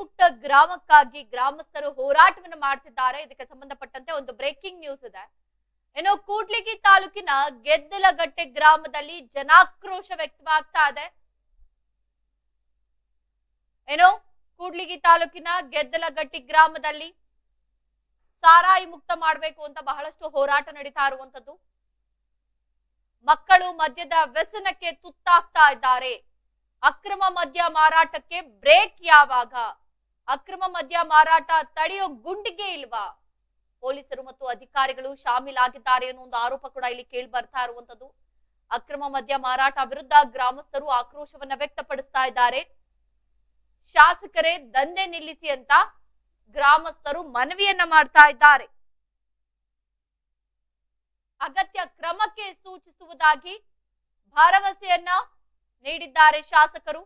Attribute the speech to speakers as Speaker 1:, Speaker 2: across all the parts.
Speaker 1: ಮುಕ್ತ ಗ್ರಾಮಕ್ಕಾಗಿ ಗ್ರಾಮಸ್ಥರು ಹೋರಾಟವನ್ನು ಮಾಡ್ತಿದ್ದಾರೆ. ಇದಕ್ಕೆ ಸಂಬಂಧಪಟ್ಟಂತೆ ಒಂದು ಬ್ರೇಕಿಂಗ್ ನ್ಯೂಸ್ ಇದೆ. ಏನೋ ಕೂಡ್ಲಿಗಿ ತಾಲೂಕಿನ ಗೆದ್ದಲಗಟ್ಟೆ ಗ್ರಾಮದಲ್ಲಿ ಜನಾಕ್ರೋಶ ವ್ಯಕ್ತವಾಗ್ತಾ ಇದೆ. ಏನೋ? ಕೂಡ್ಲಿಗಿ ತಾಲೂಕಿನ ಗೆದ್ದಲಗಟ್ಟಿ ಗ್ರಾಮದಲ್ಲಿ ಸಾರಾಯಿ ಮುಕ್ತ ಮಾಡಬೇಕು ಅಂತ ಬಹಳಷ್ಟು ಹೋರಾಟ ನಡೀತಾ ಇರುವಂತದ್ದು ಮಕ್ಕಳು ಮದ್ಯದ ವ್ಯಸನಕ್ಕೆ ತುತ್ತಾಗ್ತಾ ಇದ್ದಾರೆ. ಅಕ್ರಮ ಮದ್ಯ ಮಾರಾಟಕ್ಕೆ ಬ್ರೇಕ್ ಯಾವಾಗ? ಅಕ್ರಮ ಮದ್ಯ ಮಾರಾಟ ತಡೆಯೋ ಗುಂಡಿಗೆ ಇಲ್ವಾ? ಪೊಲೀಸರು ಮತ್ತು ಅಧಿಕಾರಿಗಳು ಶಾಮೀಲಾಗಿದ್ದಾರೆ ಅನ್ನೋ ಒಂದು ಆರೋಪ ಕೂಡ ಇಲ್ಲಿ ಕೇಳಿ ಬರ್ತಾ ಇರುವಂತದ್ದು ಅಕ್ರಮ ಮದ್ಯ ಮಾರಾಟ ವಿರುದ್ಧ ಗ್ರಾಮಸ್ಥರು ಆಕ್ರೋಶವನ್ನ ವ್ಯಕ್ತಪಡಿಸ್ತಾ ಇದ್ದಾರೆ. ಶಾಸಕರೇ, ದಂಧೆ ನಿಲ್ಲಿಸಿ ಅಂತ ಗ್ರಾಮಸ್ಥರು ಮನವಿಯನ್ನ ಮಾಡ್ತಾ ಇದ್ದಾರೆ. ಅಗತ್ಯ ಕ್ರಮಕ್ಕೆ ಸೂಚಿಸುವುದಾಗಿ ಭರವಸೆಯನ್ನ ನೀಡಿದ್ದಾರೆ ಶಾಸಕರು.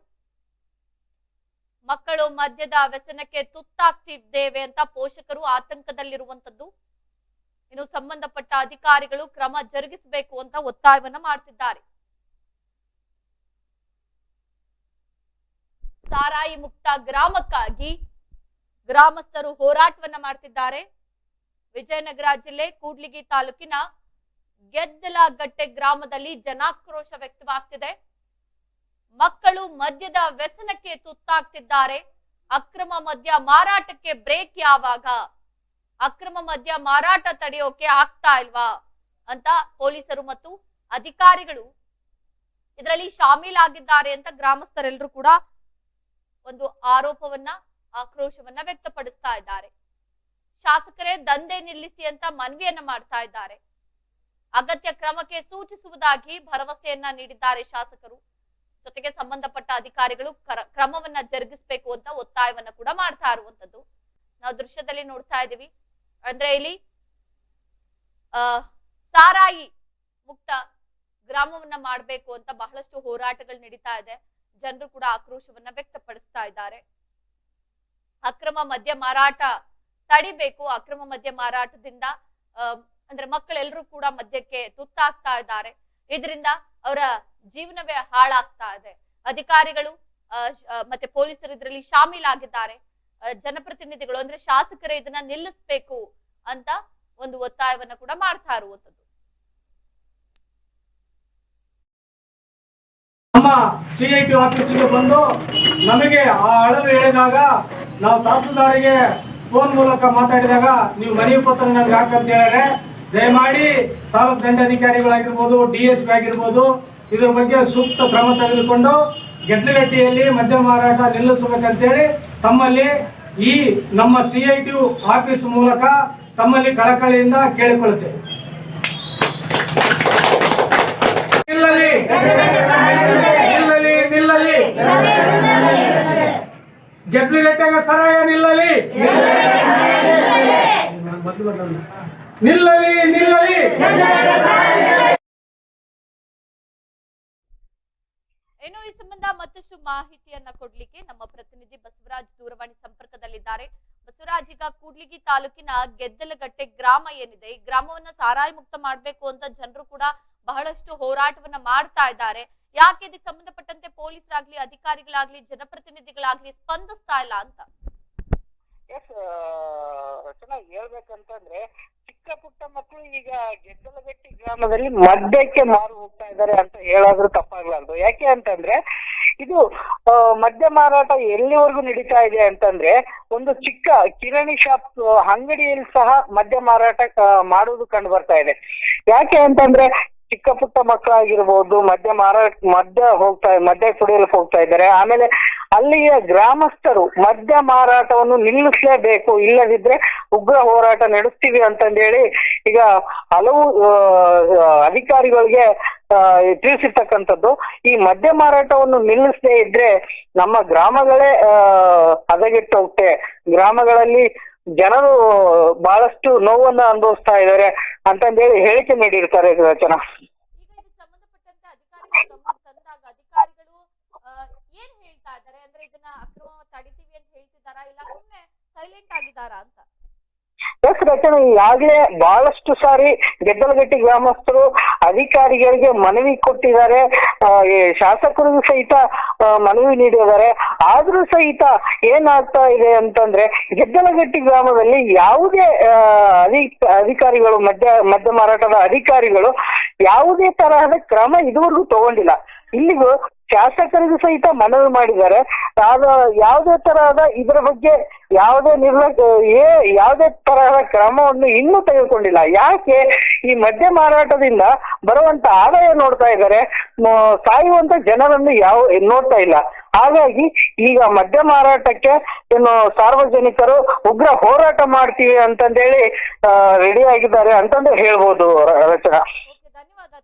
Speaker 1: ಮಕ್ಕಳು ಮದ್ಯದ ವ್ಯಸನಕ್ಕೆ ತುತ್ತಾಗ್ತಿದ್ದೇವೆ ಅಂತ ಪೋಷಕರು ಆತಂಕದಲ್ಲಿರುವಂತದ್ದು ಇನ್ನು ಸಂಬಂಧಪಟ್ಟ ಅಧಿಕಾರಿಗಳು ಕ್ರಮ ಜರುಗಿಸಬೇಕು ಅಂತ ಒತ್ತಾಯವನ್ನ ಮಾಡ್ತಿದ್ದಾರೆ. ಸಾರಾಯಿ ಮುಕ್ತ ಗ್ರಾಮಕ್ಕಾಗಿ ಗ್ರಾಮಸ್ಥರು ಹೋರಾಟವನ್ನ ಮಾಡ್ತಿದ್ದಾರೆ. ವಿಜಯನಗರ ಜಿಲ್ಲೆ ಕೂಡ್ಲಿಗಿ ತಾಲೂಕಿನ ಗೆದ್ದಲಗಟ್ಟೆ ಗ್ರಾಮದಲ್ಲಿ ಜನಾಕ್ರೋಶ ವ್ಯಕ್ತವಾಗ್ತಿದೆ. ಮಕ್ಕಳು ಮದ್ಯದ ವ್ಯಸನಕ್ಕೆ ತುತ್ತಾಗ್ತಿದ್ದಾರೆ. ಅಕ್ರಮ ಮದ್ಯ ಮಾರಾಟಕ್ಕೆ ಬ್ರೇಕ್ ಯಾವಾಗ? ಅಕ್ರಮ ಮದ್ಯ ಮಾರಾಟ ತಡೆಯೋಕೆ ಆಗ್ತಾ ಇಲ್ವಾ? ಅಂತ ಪೊಲೀಸರು ಮತ್ತು ಅಧಿಕಾರಿಗಳು ಇದರಲ್ಲಿ ಶಾಮೀಲಾಗಿದ್ದಾರೆ ಅಂತ ಗ್ರಾಮಸ್ಥರೆಲ್ಲರೂ ಕೂಡ ಒಂದು ಆರೋಪವನ್ನ, ಆಕ್ರೋಶವನ್ನ ವ್ಯಕ್ತಪಡಿಸ್ತಾ ಇದ್ದಾರೆ. ಶಾಸಕರೇ, ದಂಧೆ ನಿಲ್ಲಿಸಿ ಅಂತ ಮನವಿಯನ್ನ ಮಾಡ್ತಾ ಇದ್ದಾರೆ. ಅಗತ್ಯ ಕ್ರಮಕ್ಕೆ ಸೂಚಿಸುವುದಾಗಿ ಭರವಸೆಯನ್ನ ನೀಡಿದ್ದಾರೆ ಶಾಸಕರು. ಜೊತೆಗೆ ಸಂಬಂಧಪಟ್ಟ ಅಧಿಕಾರಿಗಳು ಕರ- ಕ್ರಮವನ್ನ ಜರುಗಿಸಬೇಕು ಅಂತ ಒತ್ತಾಯವನ್ನ ಕೂಡ ಮಾಡ್ತಾ ಇರುವಂತದ್ದು ನಾವು ದೃಶ್ಯದಲ್ಲಿ ನೋಡ್ತಾ ಇದ್ದೀವಿ. ಅಂದ್ರೆ ಇಲ್ಲಿ, ಆ, ಸಾರಾಯಿ ಮುಕ್ತ ಗ್ರಾಮವನ್ನ ಮಾಡ್ಬೇಕು ಅಂತ ಬಹಳಷ್ಟು ಹೋರಾಟಗಳು ನಡೀತಾ ಇದೆ. ಜನರು ಕೂಡ ಆಕ್ರೋಶವನ್ನ ವ್ಯಕ್ತಪಡಿಸ್ತಾ ಇದ್ದಾರೆ. ಅಕ್ರಮ ಮದ್ಯ ಮಾರಾಟ ತಡಿಬೇಕು. ಅಕ್ರಮ ಮದ್ಯ ಮಾರಾಟದಿಂದ ಅಂದ್ರೆ ಮಕ್ಕಳೆಲ್ಲರೂ ಕೂಡ ಮದ್ಯಕ್ಕೆ ತುತ್ತಾಗ್ತಾ ಇದ್ದಾರೆ. ಇದರಿಂದ ಅವರ ಜೀವನವೇ ಹಾಳಾಗ್ತಾ ಇದೆ. ಅಧಿಕಾರಿಗಳು ಮತ್ತೆ ಪೊಲೀಸರು ಇದರಲ್ಲಿ ಶಾಮೀಲಾಗಿದ್ದಾರೆ. ಜನಪ್ರತಿನಿಧಿಗಳು ಅಂದ್ರೆ ಶಾಸಕರೇ ಇದನ್ನ ನಿಲ್ಲಿಸ್ಬೇಕು ಅಂತ ಒಂದು ಒತ್ತಾಯವನ್ನ ಕೂಡ ಮಾಡ್ತಾ ಇರುವಂತದ್ದು
Speaker 2: ನಮ್ಮ ಸಿ ಐ ಟಿ ಆಫೀಸಿಗೆ ಬಂದು ನಮಗೆ ಆ ಅಳಲು ಹೇಳಿದಾಗ ನಾವು ತಹಸೀಲ್ದಾರಿಗೆ ಫೋನ್ ಮೂಲಕ ಮಾತಾಡಿದಾಗ ನೀವು ಮನವಿ ಪತ್ರ ನಮ್ಗೆ ಹಾಕಂತ ಹೇಳಿದ್ರೆ ದಯಮಾಡಿ ತಾಲೂಕು ದಂಡಾಧಿಕಾರಿಗಳಾಗಿರ್ಬೋದು ಡಿ ಎಸ್ ಪಿ ಆಗಿರ್ಬೋದು, ಇದ್ರ ಬಗ್ಗೆ ಸೂಕ್ತ ಕ್ರಮ ತೆಗೆದುಕೊಂಡು ಗೆಡ್ಲಗಟ್ಟಿಯಲ್ಲಿ ಮದ್ಯ ಮಾರಾಟ ನಿಲ್ಲಿಸಬೇಕಂತೇಳಿ ತಮ್ಮಲ್ಲಿ ಈ ನಮ್ಮ ಸಿ ಐ ಟಿ ಆಫೀಸ್ ಮೂಲಕ ತಮ್ಮಲ್ಲಿ ಕಳಕಳಿಯಿಂದ ಕೇಳಿಕೊಳ್ಳುತ್ತೇವೆ. ನಿಲ್ಲಲಿ ನಿಲ್ಲಲಿ ನಿಲ್ಲಲಿ. ಸರಾಯ ನಿಲ್ಲಲಿ. ನಿಲ್ಲಲಿ ನಿಲ್ಲಲಿ.
Speaker 1: ಇನ್ನು ಈ ಸಂಬಂಧ ಮತ್ತಷ್ಟು ಮಾಹಿತಿಯನ್ನ ಕೊಡ್ಲಿಕ್ಕೆ ನಮ್ಮ ಪ್ರತಿನಿಧಿ ಬಸವರಾಜ್ ದೂರವಾಣಿ ಸಂಪರ್ಕದಲ್ಲಿದ್ದಾರೆ. ಬಸವರಾಜ್, ಈಗ ಕೂಡ್ಲಿಗಿ ತಾಲೂಕಿನ ಗೆದ್ದಲಗಟ್ಟೆ ಗ್ರಾಮ ಏನಿದೆ? ಈ ಗ್ರಾಮವನ್ನ ಸಾರಾಯಿ ಮುಕ್ತ ಮಾಡ್ಬೇಕು ಅಂತ ಜನರು ಕೂಡ ಬಹಳಷ್ಟು ಹೋರಾಟವನ್ನ ಮಾಡ್ತಾ ಇದ್ದಾರೆ. ಯಾಕೆ ಇದಕ್ಕೆ ಸಂಬಂಧಪಟ್ಟಂತೆ ಪೊಲೀಸರಾಗ್ಲಿ, ಅಧಿಕಾರಿಗಳಾಗ್ಲಿ, ಜನಪ್ರತಿನಿಧಿಗಳಾಗ್ಲಿ ಸ್ಪಂದಿಸ್ತಾ ಇಲ್ಲ ಅಂತ?
Speaker 3: ಎಸ್ ರಚನಾ ಹೇಳ್ಬೇಕಂತಂದ್ರೆ ಚಿಕ್ಕ ಪುಟ್ಟ ಮಕ್ಕಳು ಈಗ ಗೆದ್ದಲಗಟ್ಟಿ ಗ್ರಾಮದಲ್ಲಿ ಮದ್ಯಕ್ಕೆ ಮಾರು ಹೋಗ್ತಾ ಇದ್ದಾರೆ ಅಂತ ಹೇಳಾದ್ರೂ ತಪ್ಪಾಗ್ಲಾರ್ದು. ಯಾಕೆ ಅಂತಂದ್ರೆ ಇದು ಮದ್ಯ ಮಾರಾಟ ಎಲ್ಲಿವರೆಗೂ ನಡೀತಾ ಇದೆ ಅಂತಂದ್ರೆ ಒಂದು ಚಿಕ್ಕ ಕಿರಾಣಿ ಶಾಪ್ ಅಂಗಡಿಯಲ್ಲಿ ಸಹ ಮದ್ಯ ಮಾರಾಟ ಮಾಡುವುದು ಕಂಡು ಬರ್ತಾ ಇದೆ. ಯಾಕೆ ಅಂತಂದ್ರೆ ಚಿಕ್ಕ ಪುಟ್ಟ ಮಕ್ಕಳಾಗಿರ್ಬೋದು ಮದ್ಯ ಮಾರಾಟ ಮದ್ಯ ಹೋಗ್ತಾ ಮದ್ಯ ಕುಡಿಯಲು ಹೋಗ್ತಾ ಇದ್ದಾರೆ. ಆಮೇಲೆ ಅಲ್ಲಿಯ ಗ್ರಾಮಸ್ಥರು ಮದ್ಯ ಮಾರಾಟವನ್ನು ನಿಲ್ಲಿಸಲೇಬೇಕು ಇಲ್ಲದಿದ್ರೆ ಉಗ್ರ ಹೋರಾಟ ನಡೆಸ್ತೀವಿ ಅಂತಂದೇಳಿ ಈಗ ಹಲವು ಅಧಿಕಾರಿಗಳಿಗೆ ತಿಳಿಸಿರ್ತಕ್ಕಂಥದ್ದು. ಈ ಮದ್ಯ ಮಾರಾಟವನ್ನು ನಿಲ್ಲಿಸದೇ ಇದ್ರೆ ನಮ್ಮ ಗ್ರಾಮಗಳೇ ಆ, ಹದಗೆಟ್ಟು ಹೋಗುತ್ತೆ ಗ್ರಾಮಗಳಲ್ಲಿ ಜನರು ಬಹಳಷ್ಟು ನೋವನ್ನ ಅನುಭವಿಸ್ತಾ ಇದ್ದಾರೆ ಅಂತಂದೇಳಿ ಹೇಳಿಕೆ ನೀಡಿರ್ತಾರೆ
Speaker 1: ಜನ ತಂದಾಗ ಅಧಿಕಾರಿಗಳು ಏನ್ ಹೇಳ್ತಾ ಇದ್ದಾರೆ? ಅಂದ್ರೆ ಇದನ್ನ ಅಕ್ರಮ ತಡಿತೀವಿ ಅಂತ ಹೇಳ್ತಿದಾರಾ ಇಲ್ಲ ಸುಮ್ನೆ ಸೈಲೆಂಟ್ ಆಗಿದಾರಾ ಅಂತ?
Speaker 3: ಎಸ್ ರಚನೆ, ಈಗಾಗಲೇ ಬಹಳಷ್ಟು ಸಾರಿ ಗೆದ್ದಲಗಟ್ಟಿ ಗ್ರಾಮಸ್ಥರು ಅಧಿಕಾರಿಗಳಿಗೆ ಮನವಿ ಕೊಟ್ಟಿದ್ದಾರೆ. ಶಾಸಕರಿಗೂ ಸಹಿತ ಮನವಿ ನೀಡಿದ್ದಾರೆ. ಆದ್ರೂ ಸಹಿತ ಏನಾಗ್ತಾ ಇದೆ ಅಂತಂದ್ರೆ, ಗೆದ್ದಲಗಟ್ಟಿ ಗ್ರಾಮದಲ್ಲಿ ಯಾವುದೇ ಅಧಿಕಾರಿಗಳು, ಮದ್ಯ ಮದ್ಯ ಮಾರಾಟದ ಅಧಿಕಾರಿಗಳು ಯಾವುದೇ ತರಹದ ಕ್ರಮ ಇದುವರೆಗೂ ತಗೊಂಡಿಲ್ಲ. ಇಲ್ಲಿಗೂ ಶಾಸಕರಿಗೂ ಸಹಿತ ಮನವಿ ಮಾಡಿದ್ದಾರೆ. ಆದ ಯಾವುದೇ ತರಹದ ಇದರ ಬಗ್ಗೆ ಯಾವುದೇ ನಿರ್ಲಕ್ಷ್ಯ ಏ, ಯಾವುದೇ ತರಹದ ಕ್ರಮವನ್ನು ಇನ್ನೂ ತೆಗೆದುಕೊಂಡಿಲ್ಲ. ಯಾಕೆ ಈ ಮದ್ಯ ಮಾರಾಟದಿಂದ ಬರುವಂತ ಆದಾಯ ನೋಡ್ತಾ ಇದ್ದಾರೆ ಸಾಯುವಂತ ಜನರನ್ನು ಯಾವ, ನೋಡ್ತಾ ಇಲ್ಲ. ಹಾಗಾಗಿ ಈಗ ಮದ್ಯ ಮಾರಾಟಕ್ಕೆ ಏನು ಸಾರ್ವಜನಿಕರು ಉಗ್ರ ಹೋರಾಟ ಮಾಡ್ತೀವಿ ಅಂತಂದೇಳಿ ರೆಡಿ ಆಗಿದ್ದಾರೆ ಅಂತಂದು ಹೇಳ್ಬೋದು ರಚನಾ.
Speaker 1: ಧನ್ಯವಾದ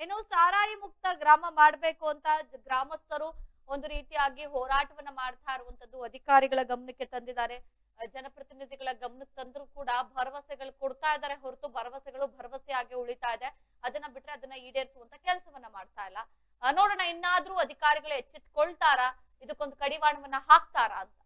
Speaker 1: ಏನು ಸಾರಾಯಿ ಮುಕ್ತ ಗ್ರಾಮ ಮಾಡ್ಬೇಕು ಅಂತ ಗ್ರಾಮಸ್ಥರು ಒಂದು ರೀತಿಯಾಗಿ ಹೋರಾಟವನ್ನ ಮಾಡ್ತಾ ಇರುವಂತದ್ದು ಅಧಿಕಾರಿಗಳ ಗಮನಕ್ಕೆ ತಂದಿದ್ದಾರೆ. ಜನಪ್ರತಿನಿಧಿಗಳ ಗಮನಕ್ಕೆ ತಂದ್ರು ಕೂಡ ಭರವಸೆಗಳು ಕೊಡ್ತಾ ಇದ್ದಾರೆ ಹೊರತು ಭರವಸೆಗಳು ಭರವಸೆಯಾಗಿ ಉಳಿತಾ ಇದೆ. ಅದನ್ನ ಬಿಟ್ರೆ ಅದನ್ನ ಈಡೇರಿಸುವಂತ ಕೆಲಸವನ್ನ ಮಾಡ್ತಾ ಇಲ್ಲ. ನೋಡೋಣ ಇನ್ನಾದ್ರೂ ಅಧಿಕಾರಿಗಳು ಎಚ್ಚೆತ್ಕೊಳ್ತಾರಾ? ಇದಕ್ಕೊಂದು ಕಡಿವಾಣವನ್ನ ಹಾಕ್ತಾರಾ ಅಂತ.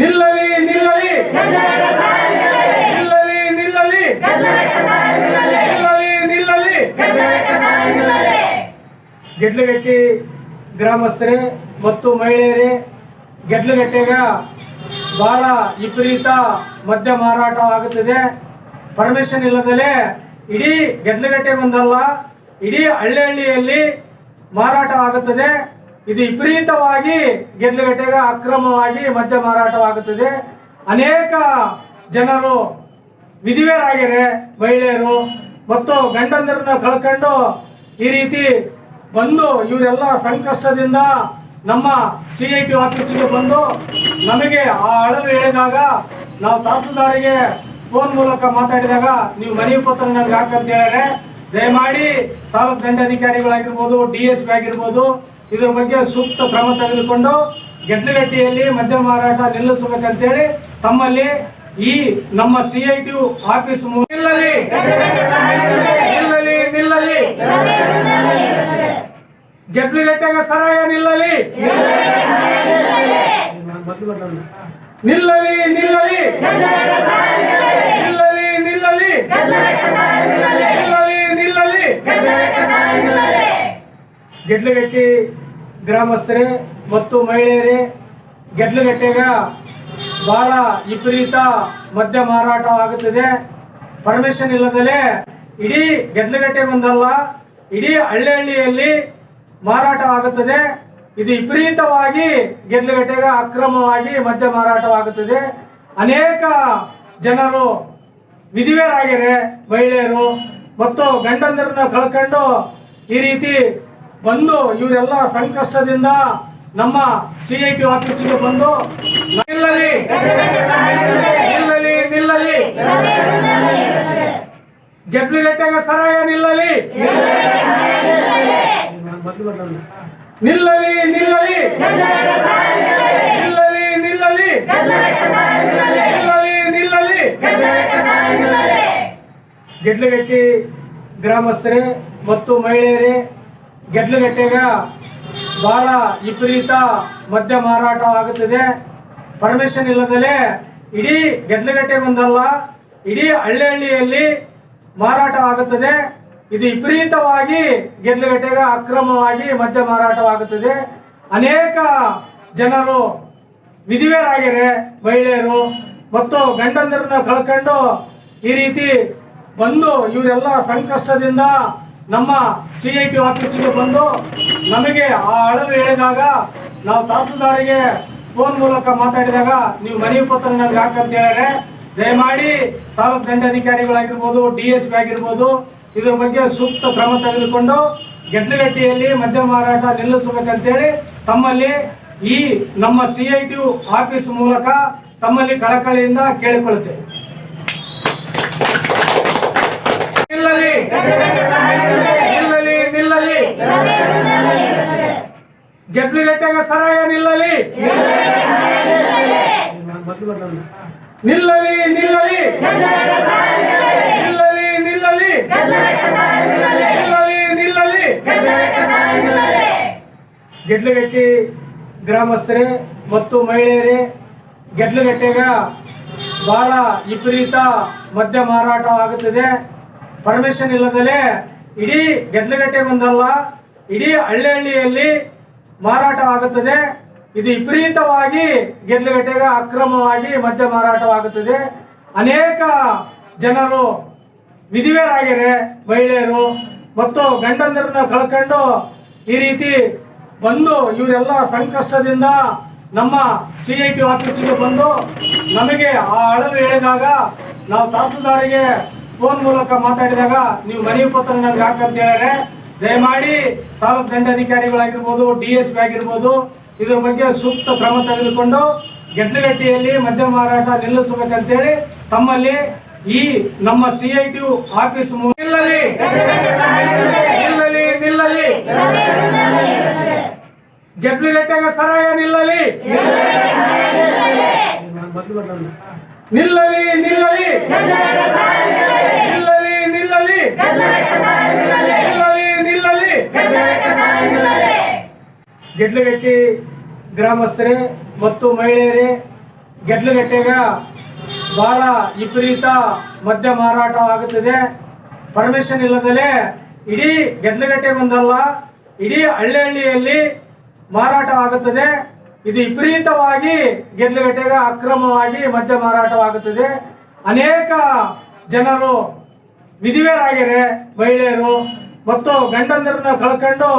Speaker 2: ನಿಲ್ಲಲಿ ನಿಲ್ಲಲಿ. ನಿಲ್ಲಲಿ ನಿಲ್ಲಲಿ. ನಿಲ್ಲಲಿ ನಿಲ್ಲಲಿ. ಗೆಡ್ಲಗಟ್ಟಿ ಗ್ರಾಮಸ್ಥರೇ ಮತ್ತು ಮಹಿಳೆಯರೇ, ಗೆಡ್ಲಗಟ್ಟೆಗ ಬಹಳ ವಿಪರೀತ ಮದ್ಯ ಮಾರಾಟ ಆಗುತ್ತಿದೆ. ಪರ್ಮಿಷನ್ ಇಲ್ಲದಲೇ ಇಡೀ ಗೆಡ್ಲಗಟ್ಟೆ ಬಂದಲ್ಲ ಇಡೀ ಹಳ್ಳಿ ಹಳ್ಳಿಯಲ್ಲಿ ಮಾರಾಟ ಆಗುತ್ತದೆ. ಇದು ವಿಪರೀತವಾಗಿ ಗೆಡ್ಲಗಟ್ಟೆಗ ಅಕ್ರಮವಾಗಿ ಮದ್ಯ ಮಾರಾಟವಾಗುತ್ತದೆ. ಅನೇಕ ಜನರು ವಿಧಿವೇರಾಗಿರೆ ಮಹಿಳೆಯರು ಮತ್ತು ಗಂಡಂದಿರನ್ನ ಕಳ್ಕೊಂಡು ಈ ರೀತಿ ಬಂದು ಇವರೆಲ್ಲ ಸಂಕಷ್ಟದಿಂದ ನಮ್ಮ ಸಿ ಐ ಟಿ ಆಫೀಸಿಗೆ ಬಂದು ನಮಗೆ ಆ ಅಳಲು ಹೇಳಿದಾಗ ನಾವು ತಹಸೀಲ್ದಾರಿಗೆ ಫೋನ್ ಮೂಲಕ ಮಾತಾಡಿದಾಗ ನೀವು ಮನವಿ ಪತ್ರ ನನಗೆ ಹಾಕಂತ ಹೇಳಿದ್ರೆ, ದಯಮಾಡಿ ತಾಲೂಕು ದಂಡಾಧಿಕಾರಿಗಳಾಗಿರ್ಬೋದು ಡಿ ಎಸ್ ಪಿ ಆಗಿರ್ಬೋದು ಇದ್ರ ಬಗ್ಗೆ ಸೂಕ್ತ ಕ್ರಮ ತೆಗೆದುಕೊಂಡು ಗೆಡ್ಲಗಟ್ಟಿಯಲ್ಲಿ ಮದ್ಯ ಮಾರಾಟ ನಿಲ್ಲಿಸಬೇಕಂತೇಳಿ ತಮ್ಮಲ್ಲಿ ಈ ನಮ್ಮ ಸಿ ಐ ಟಿ ಆಫೀಸ್ ನಿಲ್ಲಲಿ. ನಿಲ್ಲಲಿ ನಿಲ್ಲಲಿ. ಸರಾಯ ನಿಲ್ಲಲಿ. ನಿಲ್ಲಲಿ ನಿಲ್ಲಲಿ. ನಿಲ್ಲಲಿ ನಿಲ್ಲಲಿ. ಗೆಡ್ಲಗಟ್ಟಿ ಗ್ರಾಮಸ್ಥರೇ ಮತ್ತು ಮಹಿಳೆಯರೇ, ಗೆಡ್ಲಗಟ್ಟೆಗ ಬಹಳ ವಿಪರೀತ ಮದ್ಯ ಮಾರಾಟ ಆಗುತ್ತಿದೆ ಪರ್ಮಿಷನ್ ಇಲ್ಲದಲೇ ಇಡೀ ಗೆಡ್ಲಗಟ್ಟೆ ಬಂದಲ್ಲ ಇಡೀ ಹಳ್ಳಿ ಹಳ್ಳಿಯಲ್ಲಿ ಮಾರಾಟ ಆಗುತ್ತದೆ. ಇದು ವಿಪರೀತವಾಗಿ ಗೆಡ್ಲಗಟ್ಟೆಗ ಅಕ್ರಮವಾಗಿ ಮದ್ಯ ಮಾರಾಟವಾಗುತ್ತದೆ. ಅನೇಕ ಜನರು ವಿಧಿವೇರಾಗಿರೆ ಮಹಿಳೆಯರು ಮತ್ತು ಗಂಡಂದಿರನ್ನ ಕಳ್ಕೊಂಡು ಈ ರೀತಿ ಬಂದು ಇವರೆಲ್ಲ ಸಂಕಷ್ಟದಿಂದ ನಮ್ಮ ಸಿ ಐ ಟಿ ಆಫೀಸಿಗೆ ಬಂದು ನಿಲ್ಲಲಿ. ನಿಲ್ಲಲಿ ನಿಲ್ಲಲಿ. ಗೆದ್ಲುಗಟ್ಟೆಗೆ ಸರಾಯ ನಿಲ್ಲಲಿ. ನಿಲ್ಲಲಿ ನಿಲ್ಲಲಿ. ನಿಲ್ಲಲಿ ನಿಲ್ಲಲಿ. ನಿಲ್ಲಲಿ ನಿಲ್ಲಲಿ. ಗೆಡ್ಲಗಟ್ಟಿ ಗ್ರಾಮಸ್ಥರೇ ಮತ್ತು ಮಹಿಳೆಯರೇ ಗೆಡ್ಲಗಟ್ಟೆಗ ಬಹಳ ವಿಪರೀತ ಮದ್ಯ ಮಾರಾಟವಾಗುತ್ತದೆ ಪರ್ಮಿಷನ್ ಇಲ್ಲದಲೇ ಇಡೀ ಗೆಟ್ಲುಗಟ್ಟೆ ಒಂದಲ್ಲ, ಇಡೀ ಹಳ್ಳಿ ಹಳ್ಳಿಯಲ್ಲಿ ಮಾರಾಟ ಆಗುತ್ತದೆ. ಇದು ವಿಪರೀತವಾಗಿ ಗೆಟ್ಲುಗಟ್ಟೆಗೆ ಅಕ್ರಮವಾಗಿ ಮದ್ಯ ಮಾರಾಟವಾಗುತ್ತದೆ. ಅನೇಕ ಜನರು ವಿಧಿವೇರಾಗಿರೆ ಮಹಿಳೆಯರು ಮತ್ತು ಗಂಡಂದಿರನ್ನ ಕಳ್ಕೊಂಡು ಈ ರೀತಿ ಬಂದು ಇವರೆಲ್ಲ ಸಂಕಷ್ಟದಿಂದ ನಮ್ಮ ಸಿ ಐ ಟಿ ಆಫೀಸಿಗೆ ಬಂದು ನಮಗೆ ಆ ಅಳಲು ಹೇಳಿದಾಗ ನಾವು ತಹಸೀಲ್ದಾರಿಗೆ ಫೋನ್ ಮೂಲಕ ಮಾತಾಡಿದಾಗ ನೀವು ಮನವಿ ಪತ್ರ ನಮ್ಗೆ ಹಾಕಂತ ಹೇಳಿದ್ರೆ, ದಯಮಾಡಿ ತಾಲೂಕು ದಂಡಾಧಿಕಾರಿಗಳಾಗಿರ್ಬೋದು ಡಿ ಎಸ್ ಪಿ ಆಗಿರ್ಬೋದು, ಇದ್ರ ಬಗ್ಗೆ ಸೂಕ್ತ ಕ್ರಮ ತೆಗೆದುಕೊಂಡು ಗೆಡ್ಲಗಟ್ಟಿಯಲ್ಲಿ ಮದ್ಯ ಮಾರಾಟ ನಿಲ್ಲಿಸಬೇಕಂತೇಳಿ ತಮ್ಮಲ್ಲಿ ಈ ನಮ್ಮ ಸಿ ಐ ಟಿ ಆಫೀಸ್ ಮೂಲಕ ತಮ್ಮಲ್ಲಿ ಕಳಕಳಿಯಿಂದ ಕೇಳಿಕೊಳ್ಳುತ್ತೇವೆ. ಗೆದ್ಲುಗಟ್ಟೆಗೆ ಸರಾಯ ನಿಲ್ಲಲಿ. ನಿಲ್ಲಲಿ ನಿಲ್ಲಲಿ. ನಿಲ್ಲಲಿ ನಿಲ್ಲಲಿ. ನಿಲ್ಲಲಿ ನಿಲ್ಲಲಿ. ಗೆಡ್ಲಗಟ್ಟಿ ಗ್ರಾಮಸ್ಥರೇ ಮತ್ತು ಮಹಿಳೆಯರೇ ಗೆಡ್ಲಗಟ್ಟೆಗ ಬಹಳ ವಿಪರೀತ ಮದ್ಯ ಮಾರಾಟ ಆಗುತ್ತದೆ ಪರ್ಮಿಷನ್ ಇಲ್ಲದಲೇ ಇಡೀ ಗೆಡ್ಲಗಟ್ಟೆ ಬಂದಲ್ಲ ಇಡೀ ಹಳ್ಳಿ ಹಳ್ಳಿಯಲ್ಲಿ ಮಾರಾಟ ಆಗುತ್ತದೆ. ಇದು ವಿಪರೀತವಾಗಿ ಗೆಡ್ಲಗಟ್ಟೆಗ ಅಕ್ರಮವಾಗಿ ಮದ್ಯ ಮಾರಾಟವಾಗುತ್ತದೆ. ಅನೇಕ ಜನರು ವಿಧಿವೇರಾಗಿರೆ ಮಹಿಳೆಯರು ಮತ್ತು ಗಂಡಂದಿರನ್ನ ಕಳ್ಕೊಂಡು ಈ ರೀತಿ ಬಂದು ಇವರೆಲ್ಲ ಸಂಕಷ್ಟದಿಂದ ನಮ್ಮ ಸಿ ಐ ಟಿ ಆಫೀಸಿಗೆ ಬಂದು ನಮಗೆ ಆ ಅಳಲು ಹೇಳಿದಾಗ ನಾವು ತಹಸೀಲ್ದಾರಿಗೆ ಫೋನ್ ಮೂಲಕ ಮಾತಾಡಿದಾಗ ನೀವು ಮನೆ ಪತ್ರ ನನಗೆ ಹಾಕಂತ ಹೇಳಿದ್ರೆ ದಯಮಾಡಿ ತಾಲೂಕು ದಂಡಾಧಿಕಾರಿಗಳಾಗಿರ್ಬೋದು, ಡಿ ಎಸ್ ಪಿ ಆಗಿರ್ಬೋದು, ಇದ್ರ ಬಗ್ಗೆ ಸೂಕ್ತ ಕ್ರಮ ತೆಗೆದುಕೊಂಡು ಗೆಡ್ಲಗಟ್ಟಿಯಲ್ಲಿ ಮದ್ಯ ಮಾರಾಟ ನಿಲ್ಲಿಸಬೇಕಂತೇಳಿ ತಮ್ಮಲ್ಲಿ ಈ ನಮ್ಮ ಸಿ ಐ ಟಿ ಆಫೀಸ್ ನಿಲ್ಲಲಿ! ನಿಲ್ಲಲಿ ನಿಲ್ಲಲಿ! ಸರಾಯ ನಿಲ್ಲಲಿ! ನಿಲ್ಲಲಿ ನಿಲ್ಲಲಿ! ಗೆಡ್ಲಗಟ್ಟಿ ಗ್ರಾಮಸ್ಥರೇ ಮತ್ತು ಮಹಿಳೆಯರೇ, ಗೆಡ್ಲಗಟ್ಟೆಗ ಬಹಳ ವಿಪರೀತ ಮದ್ಯ ಮಾರಾಟವಾಗುತ್ತದೆ. ಪರ್ಮಿಷನ್ ಇಲ್ಲದಲೇ ಇಡೀ ಗೆಡ್ಲಗಟ್ಟೆ ಬಂದಲ್ಲ ಇಡೀ ಹಳ್ಳಿ ಹಳ್ಳಿಯಲ್ಲಿ ಮಾರಾಟ ಆಗುತ್ತದೆ. ಇದು ವಿಪರೀತವಾಗಿ ಗೆಡ್ಲಗಟ್ಟೆಗ ಅಕ್ರಮವಾಗಿ ಮದ್ಯ ಮಾರಾಟವಾಗುತ್ತದೆ. ಅನೇಕ ಜನರು ವಿಧಿವೇರಾಗಿರೆ ಮಹಿಳೆಯರು ಮತ್ತು ಗಂಡಂದರನ್ನ ಕಳ್ಕೊಂಡು